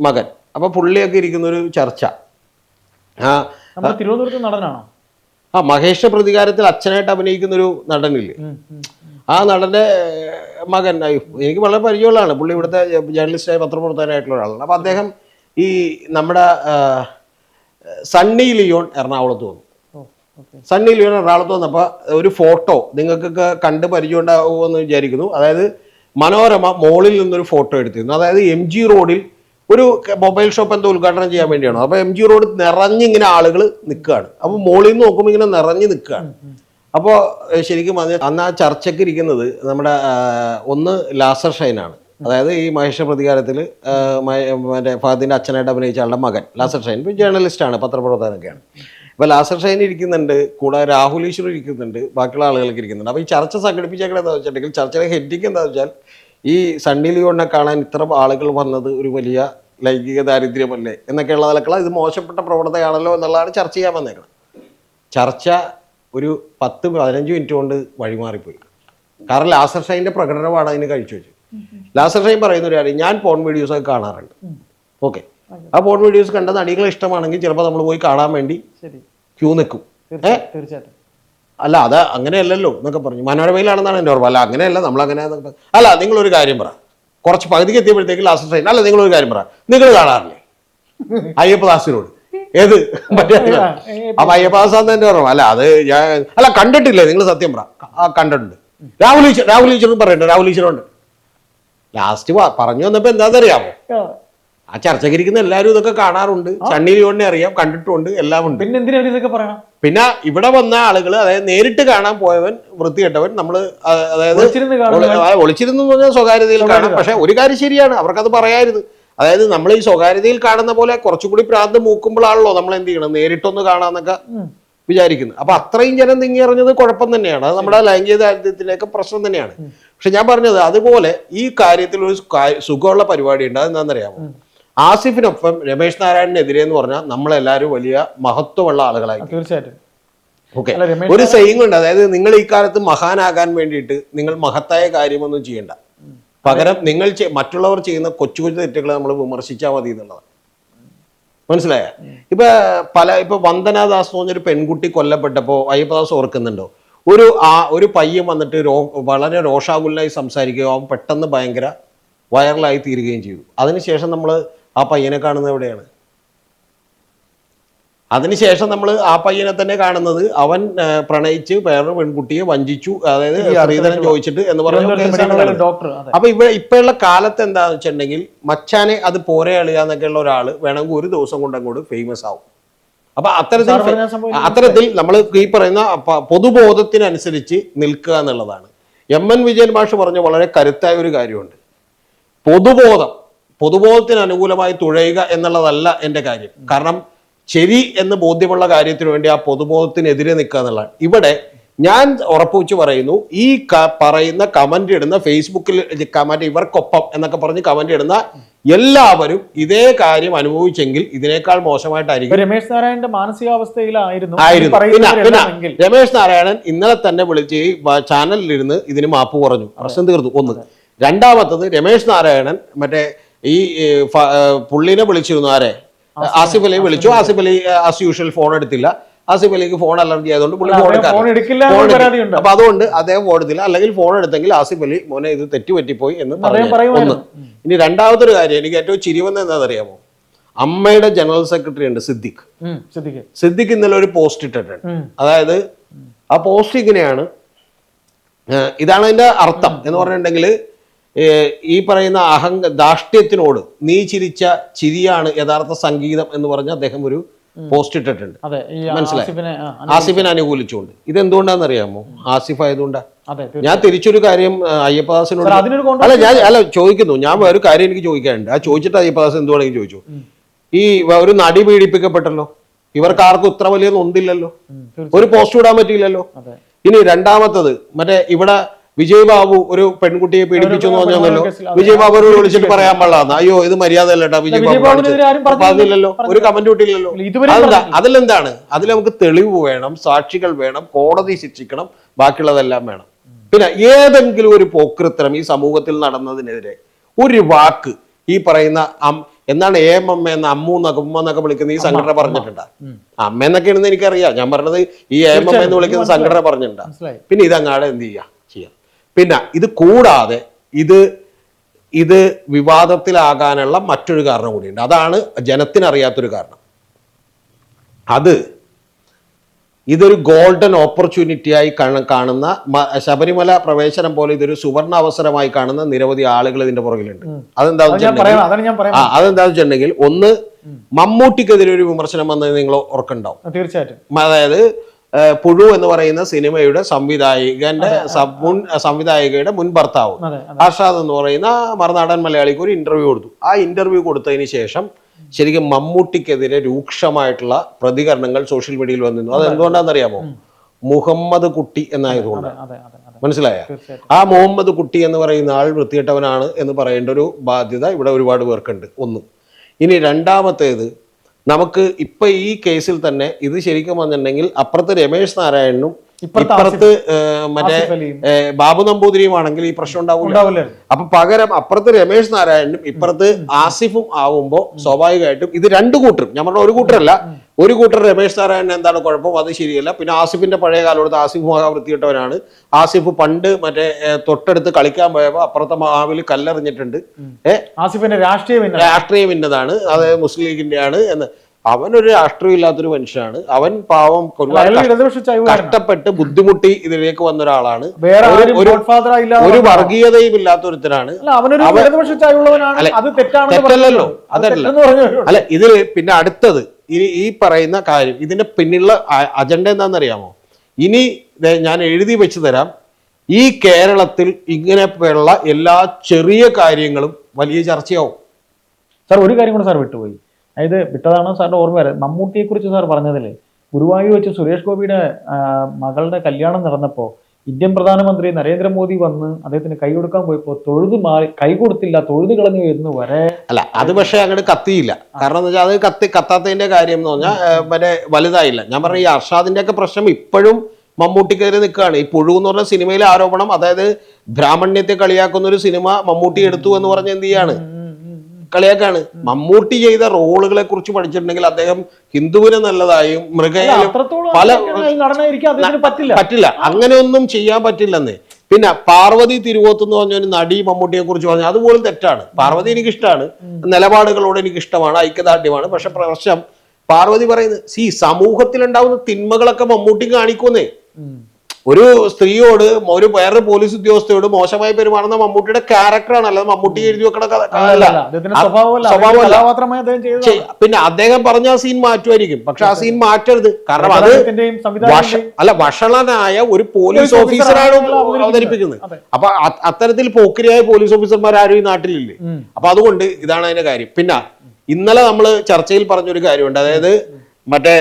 A: മകൻ. അപ്പൊ പുള്ളിയൊക്കെ ഇരിക്കുന്ന ഒരു ചർച്ച. ആ
B: തിരുവനന്തപുരത്ത് നടനാണോ?
A: ആ മഹേഷ പ്രതികാരത്തിൽ അച്ഛനായിട്ട് അഭിനയിക്കുന്ന ഒരു നടനില്ലേ. ആ നടന്റെ മകൻ എനിക്ക് വളരെ പരിചയമുള്ളതാണ്. പുള്ളി ഇവിടുത്തെ ജേർണലിസ്റ്റായ പത്രപ്രവർത്തകനായിട്ടുള്ള ഒരാളാണ്. അപ്പം അദ്ദേഹം ഈ നമ്മുടെ സണ്ണി ലിയോൺ എറണാകുളത്ത് വന്നു. സണ്ണി ലിയോൺ എറണാകുളത്ത് വന്നപ്പോൾ ഒരു ഫോട്ടോ നിങ്ങൾക്കൊക്കെ കണ്ട് പരിചയമുണ്ടാവുമെന്ന് വിചാരിക്കുന്നു. അതായത് മനോരമ മോളിൽ നിന്നൊരു ഫോട്ടോ എടുത്തിരുന്നു. അതായത് എം ജി റോഡിൽ ഒരു മൊബൈൽ ഷോപ്പ് എന്തോ ഉദ്ഘാടനം ചെയ്യാൻ വേണ്ടിയാണോ? അപ്പോൾ എം ജി റോഡ് നിറഞ്ഞിങ്ങനെ ആളുകൾ നിൽക്കുകയാണ് അപ്പോൾ മോളിൽ നിന്ന് നോക്കുമ്പോൾ ഇങ്ങനെ നിറഞ്ഞു നിൽക്കുകയാണ് അപ്പോൾ ശരിക്കും അത് അന്ന് ആ ചർച്ചയ്ക്ക് ഇരിക്കുന്നത് നമ്മുടെ ഒന്ന് ലാസർ ഷൈനാണ്. അതായത് ഈ മഹേഷ പ്രതികാരത്തിൽ മറ്റേ ഫഹദിന്റെ അച്ഛനായിട്ട് അഭിനയിച്ച ആളുടെ മകൻ ലാസർ ഷൈൻ. ഇപ്പോൾ ജേർണലിസ്റ്റാണ് പത്രപ്രവർത്തകനൊക്കെയാണ്. ഇപ്പോൾ ലാസർ ഷൈൻ ഇരിക്കുന്നുണ്ട് കൂടെ രാഹുൽ ഈശ്വർ ഇരിക്കുന്നുണ്ട് ബാക്കിയുള്ള ആളുകളൊക്കെ ഇരിക്കുന്നുണ്ട്. അപ്പോൾ ഈ ചർച്ച സംഘടിപ്പിച്ചേക്കണത് എന്താ വെച്ചിട്ടുണ്ടെങ്കിൽ ചർച്ചയുടെ ഹെഡിങ് എന്താ വെച്ചാൽ ഈ സണ്ണി ലിയോണിനെ കാണാൻ ഇത്ര ആളുകൾ വന്നത് ഒരു വലിയ ലൈംഗിക ദാരിദ്ര്യമല്ലേ? എന്നൊക്കെയുള്ള നിലക്കുള്ള ഇത് മോശപ്പെട്ട പ്രവണതയാണല്ലോ എന്നുള്ളതാണ് ചർച്ച ചെയ്യാൻ വന്നേക്കുന്നത്. ചർച്ച ഒരു പത്ത് പതിനഞ്ച് മിനിറ്റ് കൊണ്ട് വഴിമാറിപ്പോയി. കാരണം ലാസർ ഷൈന്റെ പ്രകടനമാണ് അതിന് കഴിച്ചു വെച്ചു ലാസർ ഷൈൻ പറയുന്ന ഒരു കാര്യം ഞാൻ പോൺ വീഡിയോസ് ഒക്കെ കാണാറുണ്ട്. ഓക്കെ. ആ പോൺ വീഡിയോസ് കണ്ട നടികളെ ഇഷ്ടമാണെങ്കിൽ ചിലപ്പോൾ നമ്മൾ പോയി കാണാൻ വേണ്ടി ക്യൂ നിൽക്കും.
B: ഏഹ് തീർച്ചയായിട്ടും.
A: അല്ല അത് അങ്ങനെയല്ലല്ലോ എന്നൊക്കെ പറഞ്ഞു. മനോരമയിലാണെന്നാണ് എന്റെ ഓർമ്മ. അല്ല അങ്ങനെയല്ല നമ്മൾ അങ്ങനെ അല്ല നിങ്ങളൊരു കാര്യം പറ. കുറച്ച് പകുതിക്ക് എത്തിയപ്പോഴത്തേക്ക് ലാസ്റ്റ് ട്രെയിൻ അല്ല നിങ്ങളൊരു കാര്യം പറ. നിങ്ങൾ കാണാറില്ലേ? അയ്യപ്പദാസിനോട് ഏത്? അപ്പൊ അയ്യപ്പദാസ് എന്ന് എന്റെ ഓർമ്മ. അല്ല അത് ഞാൻ അല്ല കണ്ടിട്ടില്ലേ? നിങ്ങൾ സത്യം പറ. ആ കണ്ടിട്ടുണ്ട്. രാഹുൽ ഈശ്വർ രാഹുൽ ഈശ്വർ പറയണ്ട രാഹുൽ ഈശ്വറുണ്ട് ലാസ്റ്റ് പറഞ്ഞു വന്നപ്പോ എന്താണെന്നറിയാമോ?
B: ആ,
A: ചർച്ചക്കിരിക്കുന്ന എല്ലാവരും ഇതൊക്കെ കാണാറുണ്ട്. സണ്ണി ലിയോണിനെ അറിയാം കണ്ടിട്ടുണ്ട് എല്ലാം ഉണ്ട്
B: പിന്നെ എന്തിനാണ് ഇതൊക്കെ പറയണം?
A: പിന്നെ ഇവിടെ വന്ന ആളുകൾ അതായത് നേരിട്ട് കാണാൻ പോയവൻ വൃത്തികെട്ടവൻ നമ്മൾ അതായത്
B: ഒളിച്ചിരുന്ന്
A: പറഞ്ഞാൽ സ്വകാര്യതയിൽ കാണാം. പക്ഷെ ഒരു കാര്യം ശരിയാണ് അവർക്കത് പറയാരുത് അതായത് നമ്മൾ ഈ സ്വകാര്യതയിൽ കാണുന്ന പോലെ കുറച്ചുകൂടി പ്രാന്ത് മൂക്കുമ്പോഴാണല്ലോ നമ്മൾ എന്ത് ചെയ്യണം നേരിട്ടൊന്ന് കാണാന്നൊക്കെ വിചാരിക്കുന്നത് അപ്പൊ അത്രയും ജനം തിങ്ങി അറിഞ്ഞത് കുഴപ്പം തന്നെയാണ്. അത് നമ്മുടെ ലൈംഗിക ദാരിദ്ര്യത്തിലേക്ക് പ്രശ്നം തന്നെയാണ്. പക്ഷെ ഞാൻ പറഞ്ഞത് അതുപോലെ ഈ കാര്യത്തിൽ ഒരു സുഖമുള്ള പരിപാടി ഉണ്ട് അതെന്താണെന്നറിയാമോ ആസിഫിനൊപ്പം രമേശ് നാരായണനെതിരെ എന്ന് പറഞ്ഞാൽ നമ്മളെല്ലാവരും വലിയ മഹത്വമുള്ള ആളുകളായി.
B: തീർച്ചയായിട്ടും.
A: ഓക്കെ. ഒരു സെയിങ് ഉണ്ട്. അതായത് നിങ്ങൾ ഈ കാലത്ത് മഹാനാകാൻ വേണ്ടിയിട്ട് നിങ്ങൾ മഹത്തായ കാര്യമൊന്നും ചെയ്യണ്ട. പകരം നിങ്ങൾ മറ്റുള്ളവർ ചെയ്യുന്ന കൊച്ചു കൊച്ചു തെറ്റുകൾ നമ്മൾ വിമർശിച്ചാൽ മതി എന്നുള്ളതാണ് മനസ്സിലായ? ഇപ്പൊ പല ഇപ്പൊ വന്ദനാദാസ് എന്ന് പറഞ്ഞൊരു പെൺകുട്ടി കൊല്ലപ്പെട്ടപ്പോ അയ്യപ്പദാസ് ഓർക്കുന്നുണ്ടോ? ഒരു ആ ഒരു പയ്യൻ വന്നിട്ട് രോ വളരെ രോഷാകുലായി സംസാരിക്കുകയോ അവൻ പെട്ടെന്ന് ഭയങ്കര വൈറലായി തീരുകയും ചെയ്തു. അതിനുശേഷം നമ്മൾ ആ പയ്യനെ കാണുന്നത് എവിടെയാണ്? അതിനുശേഷം നമ്മൾ ആ പയ്യനെ തന്നെ കാണുന്നത് അവൻ പ്രണയിച്ച് വേറൊരു പെൺകുട്ടിയെ വഞ്ചിച്ചു. അതായത് ശ്രീധരൻ ചോദിച്ചിട്ട് എന്ന് പറഞ്ഞ.
B: ഡോക്ടർ
A: അപ്പൊ ഇവിടെ ഇപ്പോഴുള്ള കാലത്ത് എന്താന്ന് വെച്ചിട്ടുണ്ടെങ്കിൽ മച്ചാനെ അത് പോരെ അളിയ എന്നൊക്കെയുള്ള ഒരാൾ വേണമെങ്കിൽ ഒരു ദിവസം കൊണ്ട് അങ്ങോട്ട് ഫേമസ് ആവും. അപ്പൊ അത്തരത്തിൽ അത്തരത്തിൽ നമ്മൾ ഈ പറയുന്ന പൊതുബോധത്തിനനുസരിച്ച് നിൽക്കുക എന്നുള്ളതാണ്. എം എൻ വിജയൻ മാഷ് പറഞ്ഞ വളരെ കരുത്തായ ഒരു കാര്യമുണ്ട്. പൊതുബോധം. പൊതുബോധത്തിന് അനുകൂലമായി തുഴയുക എന്നുള്ളതല്ല എന്റെ കാര്യം. കാരണം ശരി എന്ന് ബോധ്യമുള്ള കാര്യത്തിന് വേണ്ടി ആ പൊതുബോധത്തിനെതിരെ നിൽക്കുക എന്നുള്ളതാണ്. ഇവിടെ ഞാൻ ഉറപ്പുവെച്ച് പറയുന്നു ഈ ക- പറയുന്ന കമന്റ് ഇടുന്ന ഫേസ്ബുക്കിൽ കമന്റ് ഇവർക്കൊപ്പം എന്നൊക്കെ പറഞ്ഞ് കമന്റ് ഇടുന്ന എല്ലാവരും ഇതേ കാര്യം അനുഭവിച്ചെങ്കിൽ ഇതിനേക്കാൾ മോശമായിട്ടായിരിക്കും.
B: രമേശ് നാരായണന്റെ മാനസികാവസ്ഥയിലായിരുന്നു.
A: ആയിരുന്നു. പിന്നെ രമേശ് നാരായണൻ ഇന്നലെ തന്നെ വിളിച്ച് ചാനലിലിരുന്ന് ഇതിന് മാപ്പ് പറഞ്ഞു പ്രശ്നം തീർന്നു ഒന്ന്. രണ്ടാമത്തത് രമേശ് നാരായണൻ മറ്റേ ഈ പുള്ളിനെ വിളിച്ചിരുന്നു ആരെ? ആസിഫ് അലി. വിളിച്ചു. Asif Ali as usual phone എടുത്തില്ല. ആസിഫ് അലിക്ക് ഫോൺ അലർജി ആയതുകൊണ്ട് പുള്ളി ഫോൺ
B: എടുക്കില്ല.
A: അപ്പൊ അതുകൊണ്ട് അദ്ദേഹം ഫോൺ എടുത്തില്ല. അല്ലെങ്കിൽ ഫോൺ എടുത്തെങ്കിൽ ആസിഫ് അലി മോനെ ഇത് തെറ്റുപറ്റിപ്പോയി എന്ന് പറഞ്ഞു ഒന്ന്. ഇനി രണ്ടാമതൊരു കാര്യം എനിക്ക് ഏറ്റവും ചിരിവെന്ന് എന്താണെന്നറിയാമോ? അമ്മയുടെ ജനറൽ സെക്രട്ടറി ഉണ്ട് സിദ്ദിഖ്. സിദ്ദിഖ് ഇന്നലെ ഒരു പോസ്റ്റ് ഇട്ടിട്ടുണ്ട്. അതായത് ആ പോസ്റ്റ് ഇങ്ങനെയാണ്. ഇതാണ് അതിന്റെ അർത്ഥം എന്ന് പറഞ്ഞിട്ടുണ്ടെങ്കിൽ ഈ പറയുന്ന അഹങ്ക ദാഷ്ട്യത്തിനോട് നീ ചിരിച്ച ചിരിയാണ് യഥാർത്ഥ സംഗീതം എന്ന് പറഞ്ഞ അദ്ദേഹം ഒരു പോസ്റ്റ് ഇട്ടിട്ടുണ്ട്. മനസ്സിലായി.
B: ആസിഫിനെ
A: അനുകൂലിച്ചുകൊണ്ട് ഇത് എന്തുകൊണ്ടാണെന്ന് അറിയാമോ ആസിഫ് ആയതുകൊണ്ടാ. ഞാൻ തിരിച്ചൊരു കാര്യം അയ്യപ്പദാസിനോട് അല്ല ഞാൻ അല്ല ചോദിക്കുന്നു. ഞാൻ വേറൊരു കാര്യം എനിക്ക് ചോദിക്കാനുണ്ട്. ആ ചോദിച്ചിട്ട് അയ്യപ്പദാസ് എന്തുവാണെങ്കിലും ചോദിച്ചു? ഈ ഒരു നടി പീഡിപ്പിക്കപ്പെട്ടല്ലോ. ഇവർക്ക് ആർക്കും ഇത്ര വലിയ
B: ഒന്നില്ലല്ലോ
A: ഒരു പോസ്റ്റ് ഇടാൻ പറ്റിയില്ലല്ലോ. ഇനി രണ്ടാമത്തത് മറ്റേ ഇവിടെ വിജയ് ബാബു ഒരു പെൺകുട്ടിയെ പീഡിപ്പിച്ചു എന്ന് പറഞ്ഞല്ലോ വിജയ് ബാബു വിളിച്ചിട്ട് പറയാൻ പാടില്ല. അയ്യോ ഇത് മര്യാദ അല്ലട്ടാ വിജയ് ബാബു
B: ബാബുവിനെതിരെ ആരും
A: കാണിച്ചത്. അപ്പൊ അതില്ലല്ലോ.
B: പറഞ്ഞില്ല.
A: ഒരു കമന്റ്
B: കിട്ടിയില്ലല്ലോ.
A: അതെന്താ? അതിലെന്താണ്? അതിൽ നമുക്ക് തെളിവ് വേണം സാക്ഷികൾ വേണം കോടതി ശിക്ഷിക്കണം ബാക്കിയുള്ളതെല്ലാം വേണം. പിന്നെ ഏതെങ്കിലും ഒരു പോക്കൃത്തരം ഈ സമൂഹത്തിൽ നടന്നതിനെതിരെ ഒരു വാക്ക് ഈ പറയുന്ന അം- എന്നാണ് ഏം അമ്മ എന്ന അമ്മു എന്നൊക്കെ ഉമ്മ എന്നൊക്കെ വിളിക്കുന്ന ഈ സംഘടന പറഞ്ഞിട്ടുണ്ടാ? അമ്മ എന്നൊക്കെയാണെന്ന് എനിക്കറിയാം. ഞാൻ പറഞ്ഞത് ഈ ഏം അമ്മ എന്ന് വിളിക്കുന്ന സംഘടന പറഞ്ഞിട്ടുണ്ടാ? പിന്നെ ഇതങ്ങാടെ എന്ത് ചെയ്യാം? പിന്നെ ഇത് കൂടാതെ ഇത് ഇത് വിവാദത്തിലാകാനുള്ള മറ്റൊരു കാരണം കൂടിയുണ്ട്. അതാണ് ജനത്തിനറിയാത്തൊരു കാരണം. അത് ഇതൊരു ഗോൾഡൻ ഓപ്പർച്യൂണിറ്റി ആയി കാണ- കാണുന്ന ശബരിമല പ്രവേശനം പോലെ ഇതൊരു സുവർണ അവസരമായി കാണുന്ന നിരവധി ആളുകൾ ഇതിന്റെ പുറകിലുണ്ട്. അതെന്താ അതെന്താണെന്ന് വെച്ചിട്ടുണ്ടെങ്കിൽ ഒന്ന് മമ്മൂട്ടിക്കെതിരെ ഒരു വിമർശനം വന്നത് നിങ്ങൾ ഓർക്കുണ്ടാവും
B: തീർച്ചയായിട്ടും.
A: അതായത് പുഴു എന്ന് പറയുന്ന സിനിമയുടെ സംവിധായകന്റെ മുൻ സംവിധായകയുടെ മുൻ ഭർത്താവ്.
B: അതെ
A: എന്ന് പറയുന്ന മറുനാടൻ മലയാളിക്ക് ഒരു ഇന്റർവ്യൂ കൊടുത്തു. ആ ഇന്റർവ്യൂ കൊടുത്തതിന് ശേഷം ശരിക്കും മമ്മൂട്ടിക്കെതിരെ രൂക്ഷമായിട്ടുള്ള പ്രതികരണങ്ങൾ സോഷ്യൽ മീഡിയയിൽ വന്നിരുന്നു. അത് എന്തുകൊണ്ടാണെന്നറിയാമോ മുഹമ്മദ് കുട്ടി എന്നായതുകൊണ്ട്. മനസ്സിലായ? ആ മുഹമ്മദ് കുട്ടി എന്ന് പറയുന്ന ആൾ വൃത്തികെട്ടവനാണ് എന്ന് പറയേണ്ട ഒരു ബാധ്യത ഇവിടെ ഒരുപാട് പേർക്കുണ്ട്. ഒന്ന്. ഇനി രണ്ടാമത്തേത് നമുക്ക് ഇപ്പം ഈ കേസിൽ തന്നെ ഇത് ശരിക്കും വന്നിട്ടുണ്ടെങ്കിൽ അപ്പുറത്ത് രമേശ് നാരായണനും
B: ഇപ്പുറത്ത്
A: മറ്റേ ബാബു നമ്പൂതിരിയും ആണെങ്കിൽ ഈ പ്രശ്നം ഉണ്ടാവില്ല. അപ്പൊ പകരം അപ്പുറത്ത് രമേശ് നാരായണനും ഇപ്പുറത്ത് ആസിഫും ആവുമ്പോൾ സ്വാഭാവികമായിട്ടും ഇത് രണ്ടു കൂട്ടരും. ഞാൻ പറഞ്ഞ ഒരു കൂട്ടരല്ല. ഒരു കൂട്ടർ രമേശ് നാരായണൻ എന്താണ് കുഴപ്പം? അത് ശരിയല്ല. പിന്നെ ആസിഫിന്റെ പഴയ കാലത്ത് ആസിഫ് മഹാ വൃത്തിയിട്ടവനാണ് ആസിഫ് പണ്ട് മറ്റേ തൊട്ടടുത്ത് കളിക്കാൻ പോയപ്പോ അപ്പുറത്തെ മഹാവിൽ കല്ലെറിഞ്ഞിട്ടുണ്ട്. ഏഹ്
B: ആസിഫിന്റെ രാഷ്ട്രീയം
A: രാഷ്ട്രീയം ഇന്നതാണ് അത് മുസ്ലിം ലീഗിന്റെ ആണ് എന്ന്. അവനൊരു രാഷ്ട്രീയം ഇല്ലാത്തൊരു മനുഷ്യനാണ്. അവൻ പാവം കഷ്ടപ്പെട്ട് ബുദ്ധിമുട്ടി ഇതിലേക്ക് വന്ന ഒരാളാണ് ഒരു-. വർഗീയതയും ഇല്ലാത്ത
B: തെറ്റാണെന്ന്
A: തെറ്റല്ലല്ലോ, അതല്ല. അല്ല ഇതിൽ പിന്നെ അടുത്തത് ഇനി ഈ പറയുന്ന കാര്യം ഇതിന്റെ പിന്നിലുള്ള അജണ്ട എന്താണെന്നറിയാമോ? ഇനി ഞാൻ എഴുതി വെച്ച് തരാം. ഈ കേരളത്തിൽ ഇങ്ങനെ ഉള്ള എല്ലാ ചെറിയ കാര്യങ്ങളും വലിയ ചർച്ചയാവും.
B: സാർ ഒരു കാര്യം കൂടെ സാർ വിട്ടുപോയി. അതായത് വിട്ടതാണോ സാറിന്റെ ഓർമ്മ വരെ മമ്മൂട്ടിയെ കുറിച്ച് സാർ പറഞ്ഞതിൽ ഗുരുവായൂർ വെച്ച് സുരേഷ് ഗോപിയുടെ മകളുടെ കല്യാണം നടന്നപ്പോൾ ഇന്ത്യൻ പ്രധാനമന്ത്രി നരേന്ദ്രമോദി വന്ന് അദ്ദേഹത്തിന് കൈ കൊടുക്കാൻ പോയപ്പോൾ തൊഴുത് മാറി കൈ കൊടുത്തില്ല തൊഴുത് കളഞ്ഞു എന്ന് വരെ
A: അല്ല അത് പക്ഷേ അങ്ങോട്ട് കത്തിയില്ല. കാരണം എന്ന് വെച്ചാൽ അത് കത്തി കത്താത്തതിന്റെ കാര്യം എന്ന് പറഞ്ഞാൽ വരെ വലുതായില്ല. ഞാൻ പറഞ്ഞ ഈ അർഷാദിന്റെ ഒക്കെ പ്രശ്നം ഇപ്പോഴും മമ്മൂട്ടിക്കെതിരെ നിൽക്കുകയാണ് ഈ പുഴു എന്ന് പറഞ്ഞ സിനിമയിലെ ആരോപണം അതായത് ബ്രാഹ്മണ്യത്തെ കളിയാക്കുന്ന ഒരു സിനിമ മമ്മൂട്ടി എടുത്തു എന്ന് പറഞ്ഞ് എന്ത് ചെയ്യാണ്? കളിയാക്കാണ്. മമ്മൂട്ടി ചെയ്ത റോളുകളെ കുറിച്ച് പഠിച്ചിട്ടുണ്ടെങ്കിൽ അദ്ദേഹം ഹിന്ദുവിന് നല്ലതായും മൃഗയിലും പല
B: പറ്റില്ല.
A: അങ്ങനെയൊന്നും ചെയ്യാൻ പറ്റില്ലെന്ന്. പിന്നെ പാർവതി തിരുവോത്ത് എന്ന് പറഞ്ഞ ഒരു നടി മമ്മൂട്ടിയെ കുറിച്ച് പറഞ്ഞു അതുപോലും തെറ്റാണ്. പാർവതി എനിക്ക് ഇഷ്ടമാണ് നിലപാടുകളോട് എനിക്ക് ഇഷ്ടമാണ് ഐക്യദാർഢ്യമാണ്. പക്ഷെ പ്രശ്നം പാർവതി പറയുന്നത് സി സമൂഹത്തിലുണ്ടാവുന്ന തിന്മകളൊക്കെ മമ്മൂട്ടി കാണിക്കുന്നേ. ഒരു സ്ത്രീയോട് ഒരു വേറെ പോലീസ് ഉദ്യോഗസ്ഥയോട് മോശമായി പെരുമാറുന്ന മമ്മൂട്ടിയുടെ ക്യാരക്ടറാണ് അല്ലാതെ മമ്മൂട്ടി എഴുതി വെക്കണ
B: സ്വഭാവമല്ല.
A: പിന്നെ അദ്ദേഹം പറഞ്ഞ ആ സീൻ മാറ്റുമായിരിക്കും. പക്ഷെ ആ സീൻ മാറ്റരുത്. കാരണം അത് അല്ല വഷളനായ ഒരു പോലീസ് ഓഫീസറാണ് അവതരിപ്പിക്കുന്നത്. അപ്പൊ അത്തരത്തിൽ പോക്കിരിയായ പോലീസ് ഓഫീസർമാർ ആരും ഈ നാട്ടിലില്ലേ. അപ്പൊ അതുകൊണ്ട് ഇതാണ് അതിന്റെ കാര്യം. പിന്നെ ഇന്നലെ നമ്മൾ ചർച്ചയിൽ പറഞ്ഞൊരു കാര്യമുണ്ട്. അതായത് മറ്റേ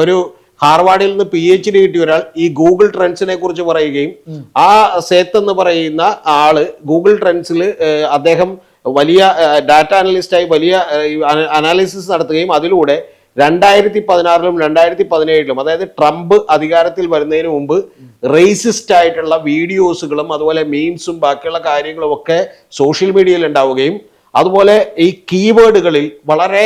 A: ഒരു ഹാർവാർഡിൽ നിന്ന് പി എച്ച് ഡി കിട്ടിയ ഒരാൾ ഈ ഗൂഗിൾ ട്രെൻഡ്സിനെ കുറിച്ച് പറയുകയും ആ സേത്ത് എന്ന് പറയുന്ന ആൾ ഗൂഗിൾ ട്രെൻഡ്സിൽ അദ്ദേഹം വലിയ ഡാറ്റ അനലിസ്റ്റായി വലിയ അനാലിസിസ് നടത്തുകയും അതിലൂടെ രണ്ടായിരത്തി പതിനാറിലും രണ്ടായിരത്തി പതിനേഴിലും അതായത് ട്രംപ് അധികാരത്തിൽ വരുന്നതിന് മുമ്പ് റേസിസ്റ്റ് ആയിട്ടുള്ള വീഡിയോസുകളും അതുപോലെ മീംസും ബാക്കിയുള്ള കാര്യങ്ങളും ഒക്കെ സോഷ്യൽ മീഡിയയിൽ ഉണ്ടാവുകയും അതുപോലെ ഈ കീവേഡുകളിൽ വളരെ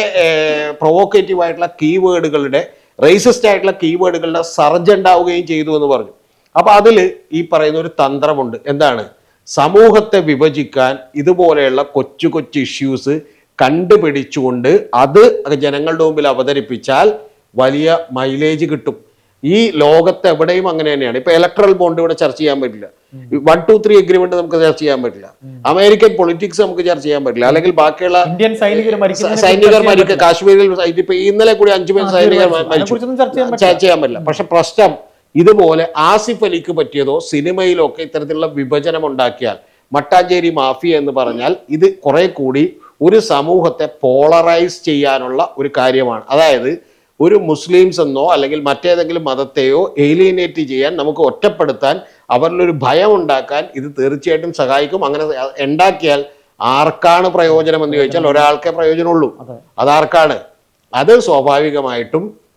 A: പ്രൊവോക്കേറ്റീവ് ആയിട്ടുള്ള കീവേഡുകളുടെ റേസിസ്റ്റ് ആയിട്ടുള്ള കീവേഡുകളുടെ സർജ് ഉണ്ടാവുകയും ചെയ്തു എന്ന് പറഞ്ഞു. അപ്പൊ അതിൽ ഈ പറയുന്ന ഒരു തന്ത്രമുണ്ട്. എന്താണ്? സമൂഹത്തെ വിഭജിക്കാൻ ഇതുപോലെയുള്ള കൊച്ചു കൊച്ചു ഇഷ്യൂസ് കണ്ടുപിടിച്ചുകൊണ്ട് അത് ജനങ്ങളുടെ മുമ്പിൽ അവതരിപ്പിച്ചാൽ വലിയ മൈലേജ് കിട്ടും. ഈ ലോകത്ത് എവിടെയും അങ്ങനെ തന്നെയാണ്. ഇപ്പൊ ഇലക്ട്രൽ ബോണ്ട് ഇവിടെ ചർച്ച ചെയ്യാൻ പറ്റില്ല. വൺ ടു ത്രീ അഗ്രിമെന്റ് നമുക്ക് ചർച്ച ചെയ്യാൻ പറ്റില്ല. അമേരിക്കൻ പൊളിറ്റിക്സ് നമുക്ക് ചർച്ച ചെയ്യാൻ പറ്റില്ല. അല്ലെങ്കിൽ ബാക്കിയുള്ള
B: ഇന്ത്യൻ സൈനികർ
A: മരിക്കുക കാശ്മീരിൽ ഇപ്പൊ ഇന്നലെ കൂടി അഞ്ചു പേർ സൈനികർ മരിച്ചു.
B: അതിനെക്കുറിച്ചൊന്നും ചർച്ച ചെയ്യാൻ
A: ചർച്ച ചെയ്യാൻ പറ്റില്ല. പക്ഷെ പ്രശ്നം ഇതുപോലെ ആസിഫ് അലിക്ക് പറ്റിയതോ സിനിമയിലോ ഒക്കെ ഇത്തരത്തിലുള്ള വിഭജനം ഉണ്ടാക്കിയാൽ മട്ടാഞ്ചേരി മാഫിയ എന്ന് പറഞ്ഞാൽ ഇത് കുറെ കൂടി ഒരു സമൂഹത്തെ പോളറൈസ് ചെയ്യാനുള്ള ഒരു കാര്യമാണ്. അതായത് ഒരു മുസ്ലിംസ് എന്നോ അല്ലെങ്കിൽ മറ്റേതെങ്കിലും മതത്തെയോ ഏലിയനേറ്റ് ചെയ്യാൻ നമുക്ക് ഒറ്റപ്പെടുത്താൻ അവരിലൊരു ഭയം ഉണ്ടാക്കാൻ ഇത് തീർച്ചയായിട്ടും സഹായിക്കും. അങ്ങനെ ഉണ്ടാക്കിയാൽ ആർക്കാണ് പ്രയോജനം എന്ന് ചോദിച്ചാൽ ഒരാൾക്കേ പ്രയോജനമുള്ളൂ.
B: അതെ.
A: അതാർക്കാണ്? അത് സ്വാഭാവികമായിട്ടും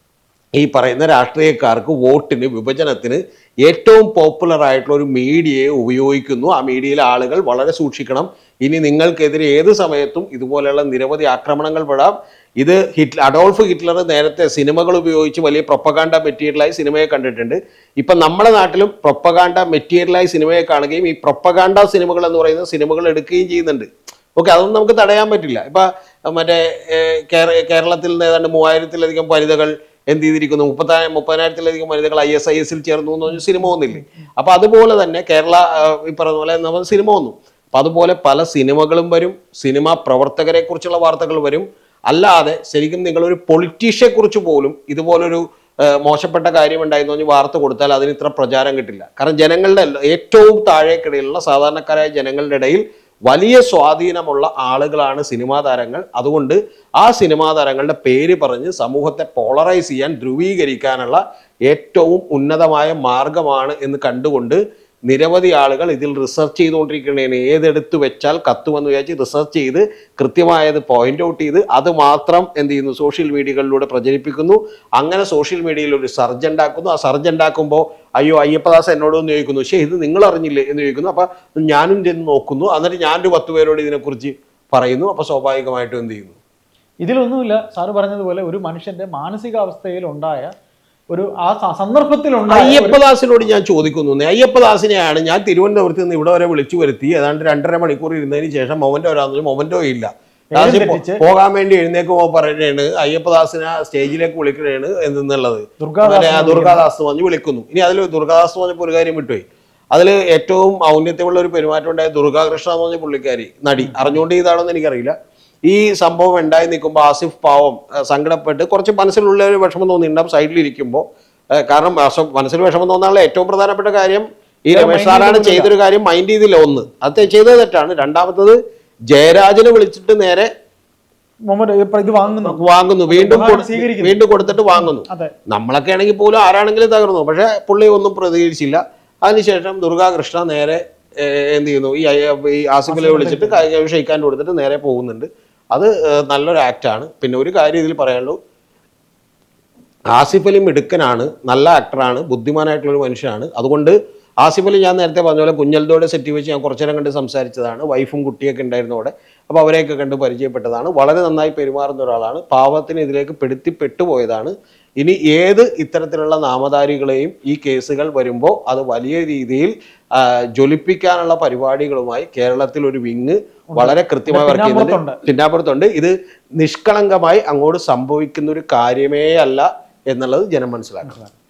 A: ഈ പറയുന്ന രാഷ്ട്രീയക്കാർക്ക് വോട്ടിന് വിഭജനത്തിന് ഏറ്റവും പോപ്പുലർ ആയിട്ടുള്ള ഒരു മീഡിയയെ ഉപയോഗിക്കുന്നു. ആ മീഡിയയിലെ ആളുകൾ വളരെ സൂക്ഷിക്കണം. ഇനി നിങ്ങൾക്കെതിരെ ഏത് സമയത്തും ഇതുപോലെയുള്ള നിരവധി ആക്രമണങ്ങൾ പെടാം. ഇത് ഹിറ്റ്ലർ അഡോൾഫ് ഹിറ്റ്ലർ നേരത്തെ സിനിമകൾ ഉപയോഗിച്ച് വലിയ പ്രൊപ്പകാണ്ട മെറ്റീരിയലായി സിനിമയെ കണ്ടിട്ടുണ്ട്. ഇപ്പം നമ്മുടെ നാട്ടിലും പ്രൊപ്പകാണ്ട മെറ്റീരിയലായി സിനിമയെ കാണുകയും ഈ പ്രൊപ്പകാണ്ട സിനിമകൾ എന്ന് പറയുന്ന സിനിമകൾ എടുക്കുകയും ചെയ്യുന്നുണ്ട്. ഓക്കെ അതൊന്നും നമുക്ക് തടയാൻ പറ്റില്ല. ഇപ്പം മറ്റേ കേര- കേരളത്തിൽ നിന്ന് ഏതാണ്ട് മൂവായിരത്തിലധികം വനിതകൾ എന്ത് ചെയ്തിരിക്കുന്നു? മുപ്പത്തി മുപ്പതിനായിരത്തിലധികം വനിതകൾ ഐ എസ് ഐ എസിൽ ചേർന്നു എന്ന് പറഞ്ഞ സിനിമ ഒന്നില്ലേ അപ്പം അതുപോലെ തന്നെ കേരള ഈ പറഞ്ഞ പോലെ നമ്മൾ സിനിമ ഒന്നും അപ്പം അതുപോലെ പല സിനിമകളും വരും. സിനിമാ പ്രവർത്തകരെ കുറിച്ചുള്ള വാർത്തകൾ വരും. അല്ലാതെ ശരിക്കും നിങ്ങളൊരു പൊളിറ്റീഷ്യനെ കുറിച്ച് പോലും ഇതുപോലൊരു മോശപ്പെട്ട കാര്യം ഉണ്ടായിരുന്നു പറഞ്ഞ് വാർത്ത കൊടുത്താൽ അതിന് ഇത്ര പ്രചാരം കിട്ടില്ല. കാരണം ജനങ്ങളുടെ ഏറ്റവും താഴേക്കിടയിലുള്ള സാധാരണക്കാരായ ജനങ്ങളുടെ ഇടയിൽ വലിയ സ്വാധീനമുള്ള ആളുകളാണ് സിനിമാ താരങ്ങൾ. അതുകൊണ്ട് ആ സിനിമാ താരങ്ങളുടെ പേര് പറഞ്ഞ് സമൂഹത്തെ പോളറൈസ് ചെയ്യാൻ ധ്രുവീകരിക്കാനുള്ള ഏറ്റവും ഉന്നതമായ മാർഗമാണ് എന്ന് കണ്ടുകൊണ്ട് നിരവധി ആളുകൾ ഇതിൽ റിസർച്ച് ചെയ്തുകൊണ്ടിരിക്കുന്നതിന് ഏതെടുത്ത് വെച്ചാൽ കത്തുമെന്ന് വിചാരിച്ച് റിസർച്ച് ചെയ്ത് കൃത്യമായത് പോയിന്റ് ഔട്ട് ചെയ്ത് അത് മാത്രം എന്ത് ചെയ്യുന്നു? സോഷ്യൽ മീഡിയകളിലൂടെ പ്രചരിപ്പിക്കുന്നു. അങ്ങനെ സോഷ്യൽ മീഡിയയിൽ ഒരു സർജ് ഉണ്ടാക്കുന്നു. ആ സർജ് ഉണ്ടാക്കുമ്പോൾ അയ്യോ അയ്യപ്പദാസ് എന്നോട് ഒന്ന് ചോദിക്കുന്നു പക്ഷേ ഇത് നിങ്ങൾ അറിഞ്ഞില്ലേ? എന്ന് ചോദിക്കുന്നു. അപ്പൊ ഞാനും ചെന്ന് നോക്കുന്നു. എന്നിട്ട് ഞാനൊരു പത്ത് പേരോട് ഇതിനെക്കുറിച്ച് പറയുന്നു. അപ്പൊ സ്വാഭാവികമായിട്ടും എന്ത് ചെയ്യുന്നു?
B: ഇതിലൊന്നുമില്ല. സാറ് പറഞ്ഞതുപോലെ ഒരു മനുഷ്യന്റെ മാനസികാവസ്ഥയിൽ ഉണ്ടായ ഒരു ആ സന്ദർഭത്തിലുണ്ട്
A: അയ്യപ്പദാസിനോട് ഞാൻ ചോദിക്കുന്നു. അയ്യപ്പദാസിനെയാണ് ഞാൻ തിരുവനന്തപുരത്ത് നിന്ന് ഇവിടെ വരെ വിളിച്ചു വരുത്തി. ഏതാണ്ട് രണ്ടര മണിക്കൂർ ഇരുന്നതിന് ശേഷം മൊമന്റോ വരാന്ന് മൊമന്റോ ഇല്ല. പോകാൻ വേണ്ടി എഴുന്നേക്കുമ്പോ പറയണേണ് അയ്യപ്പദാസിനെ സ്റ്റേജിലേക്ക് വിളിക്കണേണ് എന്നുള്ളത്.
B: ദുർഗാദാസ്
A: പറഞ്ഞ് വിളിക്കുന്നു. ഇനി അതിൽ ദുർഗാദാസ് പറഞ്ഞപ്പോൾ ഒരു കാര്യം വിട്ടുപോയി അതിൽ ഏറ്റവും ഔന്നത്യമുള്ള ഒരു പെരുമാറ്റം ഉണ്ടായ ദുർഗാകൃഷ്ണ എന്ന് പറഞ്ഞ പുള്ളിക്കാരി നടി. അറിഞ്ഞുകൊണ്ട് ചെയ്താണെന്ന് എനിക്കറിയില്ല. ഈ സംഭവം ഉണ്ടായി നിൽക്കുമ്പോൾ ആസിഫ് പാവം സങ്കടപ്പെട്ട് കുറച്ച് മനസ്സിലുള്ള ഒരു വിഷമം തോന്നിയിട്ടുണ്ടാവും സൈഡിലിരിക്കുമ്പോൾ കാരണം മനസ്സിൽ വിഷമം തോന്നാനുള്ള ഏറ്റവും പ്രധാനപ്പെട്ട കാര്യം ഈ രമേശ്
B: സാറാണ്
A: ചെയ്തൊരു കാര്യം മൈൻഡ് ചെയ്തില്ല. ഒന്ന് അത് ചെയ്തത് തെറ്റാണ്. രണ്ടാമത്തത് ജയരാജനെ വിളിച്ചിട്ട് നേരെ
B: വാങ്ങുന്നു.
A: വാങ്ങുന്നു. വീണ്ടും. വീണ്ടും കൊടുത്തിട്ട് വാങ്ങുന്നു. നമ്മളൊക്കെ ആണെങ്കിൽ പോലും ആരാണെങ്കിലും തകർന്നു. പക്ഷെ പുള്ളി ഒന്നും പ്രതികരിച്ചില്ല. അതിനുശേഷം ദുർഗാകൃഷ്ണ നേരെ എന്ത് ചെയ്യുന്നു? ഈ ആസിഫിലെ വിളിച്ചിട്ട് ഷെയ്ക്കാൻ കൊടുത്തിട്ട് നേരെ പോകുന്നുണ്ട്. അത് നല്ലൊരു ആണ്. പിന്നെ ഒരു കാര്യം ഇതിൽ പറയാനുള്ളൂ. ആസിഫ് അലി മിടുക്കനാണ് നല്ല ആക്ടറാണ് ബുദ്ധിമാനായിട്ടുള്ള ഒരു മനുഷ്യനാണ്. അതുകൊണ്ട് ആസിഫ് അലി ഞാൻ നേരത്തെ പറഞ്ഞ പോലെ കുഞ്ഞൽദോടെ സെറ്റ് വെച്ച് ഞാൻ കുറച്ചു നേരം കണ്ട് സംസാരിച്ചതാണ്. വൈഫും കുട്ടിയൊക്കെ ഉണ്ടായിരുന്നു അവിടെ. അപ്പോൾ അവരെയൊക്കെ കണ്ട് പരിചയപ്പെട്ടതാണ്. വളരെ നന്നായി പെരുമാറുന്ന ഒരാളാണ്. പാവത്തിന് ഇതിലേക്ക് പെടുത്തിപ്പെട്ടു പോയതാണ്. ഇനി ഏത് ഇത്തരത്തിലുള്ള നാമധാരികളെയും ഈ കേസുകൾ വരുമ്പോൾ അത് വലിയ രീതിയിൽ ജ്വലിപ്പിക്കാനുള്ള പരിപാടികളുമായി കേരളത്തിൽ ഒരു വിങ് വളരെ കൃത്യമായി വർക്ക് ചെയ്യുന്നുണ്ട്.
B: പിന്നാമ്പുറത്തുണ്ട്.
A: ഇത് നിഷ്കളങ്കമായി അങ്ങോട്ട് സംഭവിക്കുന്ന ഒരു കാര്യമേ അല്ല എന്നുള്ളത് ജനം മനസ്സിലാക്കണം.